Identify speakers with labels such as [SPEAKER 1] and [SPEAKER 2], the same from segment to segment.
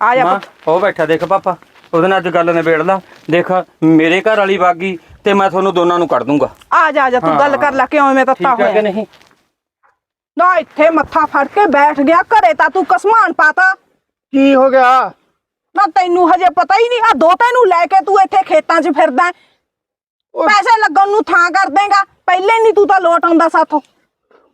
[SPEAKER 1] ਆ ਜਾ
[SPEAKER 2] ਮਾਂ ਉਹ ਬੈਠਾ ਦੇਖ ਪਾਪਾ ਉਹਦੇ ਨਾਲ ਅੱਜ ਗੱਲ ਨਿਬੇੜ ਲਾ। ਦੇਖ ਮੇਰੇ ਘਰ ਵਾਲੀ ਬਾਗੀ ਤੇ ਮੈਂ ਤੁਹਾਨੂੰ ਦੋਨਾਂ ਨੂੰ ਕੱਢ ਦੂੰਗਾ।
[SPEAKER 1] ਆ ਜਾ ਆ ਜਾ ਤੂੰ ਗੱਲ ਕਰ ਲੈ ਕਿਉਂ ਮੈਂ ਤੱਤਾ
[SPEAKER 2] ਠੀਕ ਹੈ ਕਿ
[SPEAKER 1] ਹੋਇਆ?
[SPEAKER 2] ਨਹੀਂ?
[SPEAKER 1] ਨਾ ਇੱਥੇ ਮੱਥਾ ਫੜ ਕੇ ਬੈਠ ਗਿਆ ਘਰੇ ਤਾਂ ਤੂੰ ਕਸਮਾਨ ਪਾਤਾ।
[SPEAKER 3] ਕੀ ਹੋ ਗਿਆ?
[SPEAKER 1] ਨਾ ਤੈਨੂੰ ਹਜੇ ਪਤਾ ਹੀ ਨਹੀਂ ਆ ਦੋ ਤੈਨੂੰ ਲੈ ਕੇ ਤੂੰ ਇੱਥੇ ਖੇਤਾਂ 'ਚ ਫਿਰਦਾ ਹੈ। ਪੈਸੇ ਲੱਗਣ ਨੂੰ ਥਾਂ ਕਰ ਦੇਗਾ ਪਹਿਲੇ ਨਹੀਂ ਤੂੰ ਤਾਂ ਲੋਟ ਆਉਂਦਾ ਸਾਥੋਂ।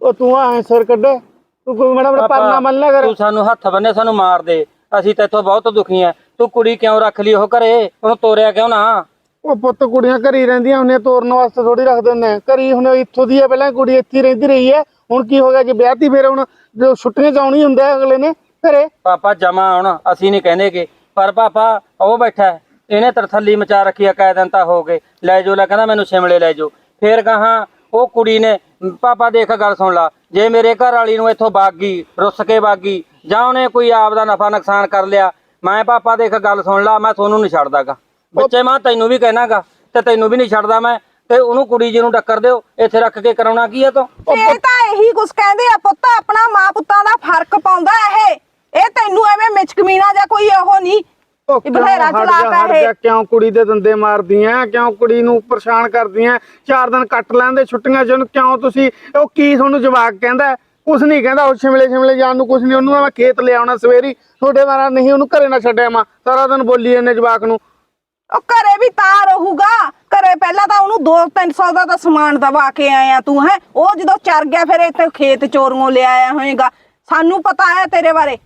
[SPEAKER 3] ਉਹ ਤੂੰ ਐ ਸਿਰ ਕੱਢੇ ਤੂੰ ਕੋਈ ਮੈਡਮ
[SPEAKER 2] ਪਾਪਾ,
[SPEAKER 3] ਪਰਨਾ ਮੰਨ ਲਿਆ ਕਰ।
[SPEAKER 2] ਤੂੰ ਸਾਨੂੰ ਹੱਥ ਬੰਨੇ ਸਾਨੂੰ ਮਾਰ ਦੇ। ਅਸੀਂ ਤੇਥੋਂ ਬਹੁਤ ਦੁਖੀ ਆ। ਤੂੰ ਕੁੜੀ ਕਿਉਂ ਰੱਖ ਲਈ ਉਹ ਘਰੇ? ਉਹਨੂੰ ਤੋਰਿਆ ਕਿਉਂ ਨਾ?
[SPEAKER 3] ਉਹ ਪੁੱਤ ਕੁੜੀਆਂ ਘਰੀ ਰਹਿੰਦੀਆਂ ਹੁੰਦੀਆਂ ਤੋਰਨ ਵਾਸਤੇ ਥੋੜੀ ਰੱਖ ਦਿੰਦੇ ਘਰੀ ਹੁਣ ਇੱਥੋਂ ਦੀ ਹੈ ਪਹਿਲਾਂ ਕੁੜੀ ਇੱਥੇ ਹੀ ਰਹਿੰਦੀ ਰਹੀ ਹੈ ਹੁਣ ਕੀ ਹੋ ਗਿਆ ਜੇ ਵਿਆਹਤੀ ਫਿਰ ਹੁਣ ਜੋ ਛੁੱਟੀਆਂ ਚ ਆਉਣੀ ਹੁੰਦਾ ਹੈ ਅਗਲੇ ਨੇ ਘਰੇ।
[SPEAKER 2] ਪਾਪਾ ਜਮਾ ਹੁਣ ਅਸੀਂ ਨਹੀਂ ਕਹਿੰਦੇਗੇ ਪਰ ਪਾਪਾ ਉਹ ਬੈਠਾ ਹੈ, ਇਹਨੇ ਤਰਥੱਲੀ ਮਚਾ ਰੱਖੀ ਆ ਕਾਇ ਦਿਨ ਤਾਂ ਹੋ ਗਏ। ਲੈ ਜੋ ਲੈ ਕਹਿੰਦਾ ਮੈਨੂੰ ਸ਼ਿਮਲੇ ਲੈ ਜੋ ਫੇਰ ਕਹਾ ਉਹ ਕੁੜੀ ਨੇ ਪਾਪਾ ਦੇਖ ਗੱਲ ਸੁਣ ਲਾ। ਜੇ ਮੇਰੇ ਘਰ ਵਾਲੀ ਨੂੰ ਇੱਥੋਂ ਬਾਗੀ ਰੁੱਸ ਕੇ ਬਾਗੀ ਜਾਂ ਉਹਨੇ ਕੋਈ ਆਪ ਦਾ ਨਫਾ ਨੁਕਸਾਨ ਕਰ ਲਿਆ ਮੈਂ ਪਾਪਾ ਦੇਖ ਗੱਲ ਸੁਣ ਲਾ ਮੈਂ ਤੁਹਾਨੂੰ ਨਹੀਂ ਛੱਡਦਾਗਾ। ਬੱਚੇ ਮਾਂ ਤੈਨੂੰ ਵੀ ਕਹਿਣਾਗਾ ਤੇ ਤੈਨੂੰ ਵੀ ਨਹੀਂ ਛੱਡਦਾ ਮੈਂ ਤੇ ਉਹਨੂੰ ਕੁੜੀ ਜੀ ਨੂੰ ਟੱਕਰ ਦਿਓ ਇੱਥੇ ਰੱਖ ਕੇ ਕਰਾਉਣਾ ਕੀ ਆ ਤੂੰ?
[SPEAKER 1] ਇਹ ਤਾਂ ਇਹੀ ਕੁਛ ਕਹਿੰਦੇ ਆ ਪੁੱਤ ਆਪਣਾ ਮਾਂ ਪੁੱਤਾਂ ਦਾ ਫ਼ਰਕ ਪਾਉਂਦਾ ਇਹ। ਇਹ ਤੈਨੂੰ ਐਵੇਂ ਮਿਚਕਮੀਨਾ ਜਾਂ ਕੋਈ ਉਹ ਨਹੀਂ
[SPEAKER 3] ਉਹ
[SPEAKER 1] ਇਹ ਬਥੇਰਾ
[SPEAKER 3] ਹਟ
[SPEAKER 1] ਹੈ
[SPEAKER 3] ਕਿਉਂ ਕੁੜੀ ਦੇ ਦੰਦੇ ਮਾਰਦੀਆਂ ਕਿਉਂ ਕੁੜੀ ਨੂੰ ਪਰੇਸ਼ਾਨ ਕਰਦੀਆਂ ਚਾਰ ਦਿਨ ਕੱਟ ਲੈਂਦੇ ਛੁੱਟੀਆਂ ਚ ਉਹਨੂੰ ਕਿਉਂ ਤੁਸੀਂ ਉਹ ਕੀ ਤੁਹਾਨੂੰ ਜਵਾਕ ਕਹਿੰਦਾ? ਕੁਛ ਨਹੀਂ ਕਹਿੰਦਾ ਉਹ ਸ਼ਿਮਲੇ ਸ਼ਿਮਲੇ ਜਾਣ ਨੂੰ ਕੁਛ ਨਹੀਂ ਉਹਨੂੰ ਮੈਂ ਖੇਤ ਲਿਆਉਣਾ ਸਵੇਰੀ। ਤੁਹਾਡੇ ਵਾਰਾ ਨਹੀਂ ਉਹਨੂੰ ਘਰੇ ਨਾ ਛੱਡਿਆ ਮੈਂ। ਸਾਰਾ ਦਿਨ ਬੋਲੀ ਜਾਂਦੇ ਜਵਾਕ ਨੂੰ।
[SPEAKER 1] ਉਹ ਘਰੇ ਵੀ ਤਾਂ ਰਹੂਗਾ। ਘਰੇ ਪਹਿਲਾਂ ਤਾਂ ਉਹਨੂੰ 2-300 ਦਾ ਤਾਂ ਸਮਾਨ ਦਵਾ ਕੇ ਆਇਆ ਤੂੰ ਹੈ। ਉਹ ਜਦੋਂ ਚਰ ਗਿਆ ਫਿਰ ਇੱਥੇ ਖੇਤ ਚੋਰੀਆਂ ਲੈ ਆਇਆ ਹੋਏਗਾ। ਸਾਨੂੰ ਪਤਾ ਹੈ ਤੇਰੇ ਬਾਰੇ।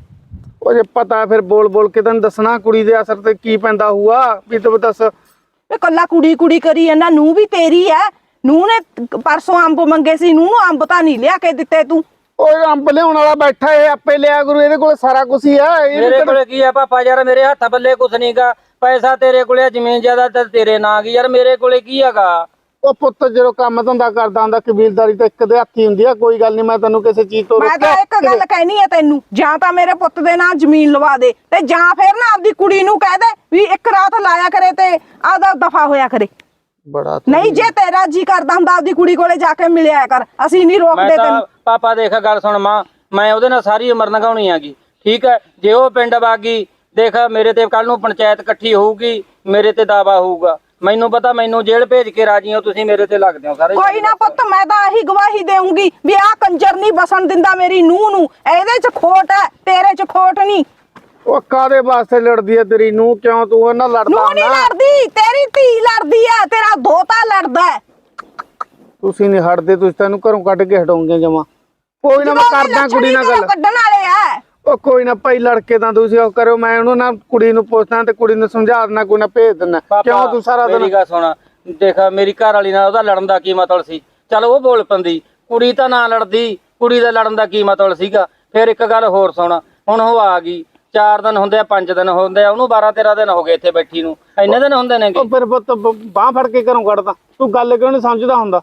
[SPEAKER 3] ਉਹ ਜੇ ਪਤਾ ਫਿਰ ਬੋਲ ਬੋਲ ਕੇ ਤੈਨੂੰ ਦੱਸਣਾ ਕੁੜੀ ਦੇ ਅਸਰ ਤੇ ਕੀ ਪੈਂਦਾ ਹੋਊਗਾ। ਵੀ ਤੂੰ ਦੱਸ।
[SPEAKER 1] ਇਹ ਕੱਲਾ ਕੁੜੀ ਕੁੜੀ ਕਰੀ ਇਹਨਾਂ ਨੂੰ ਵੀ ਤੇਰੀ ਹੈ। ਨੂੰ ਨੇ ਪਰਸੋਂ ਅੰਬ ਮੰਗੇ ਸੀ ਨੂੰ ਨੂੰ ਅੰਬ ਤਾਂ ਨਹੀਂ ਲਿਆ ਕੇ ਦਿੱਤੇ ਤੂੰ।
[SPEAKER 3] ਉਹ ਅੰਬ ਲਿਆਉਣ ਵਾਲਾ ਬੈਠਾ ਏ ਆਪੇ ਲਿਆ ਗੁਰੂ ਇਹਦੇ ਕੋਲ ਸਾਰਾ ਕੁਝ ਹੀ ਆ ਇਹ
[SPEAKER 2] ਮੇਰੇ ਕੋਲੇ ਕੀ ਆ ਪਾਪਾ ਯਾਰ ਮੇਰੇ ਹੱਥ ਬੱਲੇ ਕੁਛ ਨਹੀਂਗਾ ਪੈਸਾ ਤੇਰੇ ਕੋਲੇ ਆ, ਜ਼ਮੀਨ ਜ਼ਿਆਦਾਤਰ ਤੇਰੇ ਨਾਂ ਗਈ ਯਾਰ ਮੇਰੇ ਕੋਲੇ ਕੀ ਹੈਗਾ?
[SPEAKER 3] ਉਹ ਪੁੱਤ ਜਦੋਂ ਕੰਮ ਧੰਦਾ ਕਰਦਾ ਹੁੰਦਾ ਕਬੀਲਦਾਰੀ ਤਾਂ ਇੱਕ ਦੇ ਹੱਥੀ ਹੁੰਦੀ ਆ ਕੋਈ ਗੱਲ ਨਹੀਂ ਮੈਂ ਤੈਨੂੰ ਕਿਸੇ ਚੀਜ਼ ਤੋਂ
[SPEAKER 1] ਮੈਂ ਤਾਂ। ਇੱਕ ਗੱਲ ਕਹਿਣੀ ਹੈ ਤੈਨੂੰ ਜਾਂ ਤਾਂ ਮੇਰੇ ਪੁੱਤ ਦੇ ਨਾਂ ਜ਼ਮੀਨ ਲਵਾ ਦੇ ਤੇ ਜਾਂ ਫਿਰ ਨਾ ਆਪਦੀ ਕੁੜੀ ਨੂੰ ਕਹਿ ਦੇ ਵੀ ਇੱਕ ਰਾਤ ਲਾਇਆ ਕਰੇ ਤੇ ਆਦਾ ਦਫਾ ਹੋਇਆ ਕਰੇ।
[SPEAKER 3] ਬੜਾ ਤੂੰ-
[SPEAKER 1] ਨਹੀਂ ਜੇ ਤੇਰਾ ਜੀ ਕਰਦਾ ਹੁੰਦਾ ਆਪਦੀ ਕੁੜੀ ਕੋਲੇ ਜਾ ਕੇ ਮਿਲਿਆ ਕਰ ਅਸੀਂ ਨਹੀਂ
[SPEAKER 2] ਮੈਂ
[SPEAKER 1] ਰੋਕਦੇ
[SPEAKER 2] ਤਾਂ
[SPEAKER 1] ਤੈਨੂੰ।
[SPEAKER 2] ਪਾਪਾ ਦੇਖ ਗੱਲ ਸੁਣ ਮਾਂ ਮੈਂ ਉਹਦੇ ਨਾਲ ਸਾਰੀ ਉਮਰ ਲੰਘਾਉਣੀ ਆਗੀ ਠੀਕ ਹੈ? ਜੇ ਉਹ ਪਿੰਡ ਬਾਗੀ ਦੇਖ ਮੇਰੇ ਤੇ ਕੱਲ ਨੂੰ ਪੰਚਾਇਤ ਇਕੱਠੀ ਹੋਊਗੀ ਮੇਰੇ ਤੇ ਦਾਵਾ ਹੋਊਗਾ। ਮੈਨੂੰ ਪਤਾ ਮੈਨੂੰ ਜੇਲ੍ਹ ਭੇਜ ਕੇ ਰਾਜੀ ਹੋ ਤੁਸੀਂ ਮੇਰੇ ਤੇ ਲੱਗਦੇ ਹੋ ਸਾਰੇ
[SPEAKER 1] ਕੋਈ ਨਾ ਪੁੱਤ ਮੈਂ ਤਾਂ ਆਹੀ ਗਵਾਹੀ ਦੇਵਾਂਗੀ ਵੀ ਆਹ ਕੰਜਰ ਨਹੀਂ ਬਸਣ ਦਿੰਦਾ ਮੇਰੀ ਨੂੰਹ ਨੂੰ। ਇਹਦੇ ਚ ਖੋਟ ਹੈ ਤੇਰੇ ਚ ਖੋਟ ਨਹੀਂ।
[SPEAKER 3] ਉਹ ਕਾਦੇ ਵਾਸਤੇ ਲੜਦੀ ਆ ਤੇਰੀ ਨੂੰ ਕਿਉਂ ਤੂੰ ਉਹਨਾਂ ਲੜਦਾ
[SPEAKER 1] ਨੂੰਹ ਨਹੀਂ
[SPEAKER 3] ਨਾ
[SPEAKER 1] ਲੜਦੀ ਤੇਰੀ ਧੀ ਲੜਦੀ ਹੈ ਤੇਰਾ ਦੋਤਾ ਲੜਦਾ ਹੈ।
[SPEAKER 3] ਤੁਸੀਂ ਨਹੀਂ ਹਟਦੇ ਤੁਸੀਂ ਤੈਨੂੰ ਘਰੋਂ ਕੱਢ ਕੇ ਹਟਾਉਂਗੇ ਜਮਾ। ਕੋਈ ਨਾ ਮੈਂ
[SPEAKER 1] ਜਦੋਂ
[SPEAKER 3] ਕਰਦਾ
[SPEAKER 1] ਲੱਛਣ
[SPEAKER 3] ਕੁੜੀ ਨਾਲ ਗੱਲ।
[SPEAKER 1] ਕੱਢਣ ਵਾਲੇ ਆ।
[SPEAKER 3] ਉਹ ਕੋਈ ਨਾ ਭਾਈ ਲੜਕੇ ਤਾਂ ਤੁਸੀਂ ਉਹ ਕਰੋ ਮੈਂ ਉਹਨੂੰ ਨਾ ਕੁੜੀ ਨੂੰ ਪੁੱਛਦਾ ਤੇ ਕੁੜੀ ਨੂੰ ਸਮਝਾ ਦੇਣਾ ਕੋਈ ਨਾ ਭੇਜ
[SPEAKER 2] ਪਾਪਾ,
[SPEAKER 3] ਕਿਉਂ ਤੂੰ ਸਾਰਾ ਦਿਨ
[SPEAKER 2] ਮੇਰੀ ਗੱਲ ਸੁਣ। ਦੇਖ ਮੇਰੀ ਘਰ ਵਾਲੀ ਨਾਲ ਉਹਦਾ ਲੜਨ ਦਾ ਕੀ ਮਤਲਬ ਸੀ? ਚਲ ਉਹ ਬੋਲ ਪੰਦੀ ਕੁੜੀ ਤਾਂ ਨਾ ਲੜਦੀ ਕੁੜੀ ਦਾ ਲੜਨ ਦਾ ਕੀ ਮਤਲਬ ਸੀਗਾ? ਫਿਰ ਇੱਕ ਗੱਲ ਹੋਰ ਸੁਣ ਹੁਣ ਉਹ ਆ ਗਈ। ਚਾਰ ਦਿਨ ਹੁੰਦੇ ਆ ਪੰਜ ਦਿਨ ਹੁੰਦੇ ਆ ਉਹਨੂੰ 12 13 ਦਿਨ ਹੋ ਗਏ ਇੱਥੇ ਬੈਠੀ ਨੂੰ। ਇੰਨੇ ਦਿਨ ਹੁੰਦੇ ਨੇਗੇ।
[SPEAKER 3] ਉਹ ਫਿਰ ਪੁੱਤ ਬਾਹ ਫੜ ਕੇ ਘਰੋਂ ਕੱਢਦਾ। ਤੂੰ ਗੱਲ ਕਿਉਂ ਨਹੀਂ ਸਮਝਦਾ ਹੁੰਦਾ?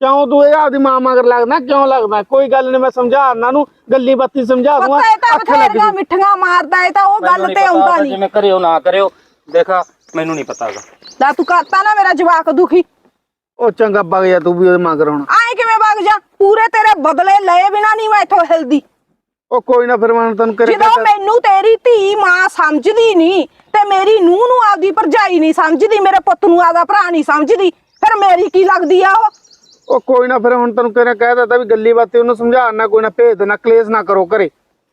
[SPEAKER 3] ਕਿਉਂ ਤੂੰ ਇਹ ਆਪਦੀ ਮਾਂ ਮਗਰ ਲੱਗਦਾ? ਕਿਉਂ ਲੱਗਦਾ? ਕੋਈ ਗੱਲ ਨਹੀਂ ਮੈਂ ਸਮਝਾ ਉਹਨਾਂ ਨੂੰ ਗੱਲੀ ਬਾਤੀ ਸਮਝਾ ਦੂੰਗਾ
[SPEAKER 1] ਪਤਾ ਇਹ ਤਾਂ
[SPEAKER 3] ਅੱਖ ਲੱਗ
[SPEAKER 1] ਬਥੇਰੀਆਂ ਮਿੱਠੀਆਂ ਮਾਰਦਾ ਇਹ ਤਾਂ ਉਹ ਗੱਲ ਤੇ
[SPEAKER 2] ਪਤਾ
[SPEAKER 1] ਆਉਂਦਾ ਨਹੀਂ
[SPEAKER 2] ਜਿਵੇਂ ਕਰਿਓ ਨਾ ਕਰਿਓ। ਦੇਖਾ ਮੈਨੂੰ ਨਹੀਂ ਪਤਾਗਾ
[SPEAKER 1] ਲੈ ਤੂੰ ਕਰਤਾ ਨਾ ਮੇਰਾ ਜਵਾਕ ਦੁਖੀ।
[SPEAKER 3] ਉਹ ਚੰਗਾ ਵਗ ਜਾ ਤੂੰ ਵੀ ਉਹਦੇ ਮਗਰ ਹੁਣ।
[SPEAKER 1] ਆਏ ਕਿਵੇਂ ਵਗ ਜਾ? ਪੂਰੇ ਤੇਰੇ ਬਦਲੇ ਲਏ ਬਿਨਾ ਨਹੀਂ ਮੈਂ ਇੱਥੋਂ ਹਿਲਦੀ।
[SPEAKER 3] ਉਹ ਕੋਈ ਨਾ ਫਿਰ ਮੈਂ ਤੈਨੂੰ ਕਰੇ
[SPEAKER 1] ਜਦੋਂ ਮੈਨੂੰ ਤੇਰੀ ਧੀ ਮਾਂ ਸਮਝਦੀ ਨਹੀਂ ਤੇ ਮੇਰੀ ਨੂੰਹ ਨੂੰ ਆਪਦੀ ਭਰਜਾਈ ਨਹੀਂ ਸਮਝਦੀ ਮੇਰੇ ਪੁੱਤ ਨੂੰ ਆਪਦਾ ਭਰਾ ਨਹੀਂ ਸਮਝਦੀ ਫਿਰ ਮੇਰੀ ਕੀ ਲੱਗਦੀ ਆ ਉਹ?
[SPEAKER 3] ਉਹ ਕੋਈ ਨਾ ਫਿਰ ਹੁਣ ਤੈਨੂੰ ਕਿਹਨੇ ਕਹਿ ਦਿੱਤਾ ਵੀ ਗੱਲੀ ਬਾਤੀ ਉਹਨੂੰ ਸਮਝਾਣਾ ਕੋਈ ਨਾ ਭੇਜ ਦੇਣਾ ਕਲੇਸ਼ ਨਾ ਕਰੋ ਘਰੇ।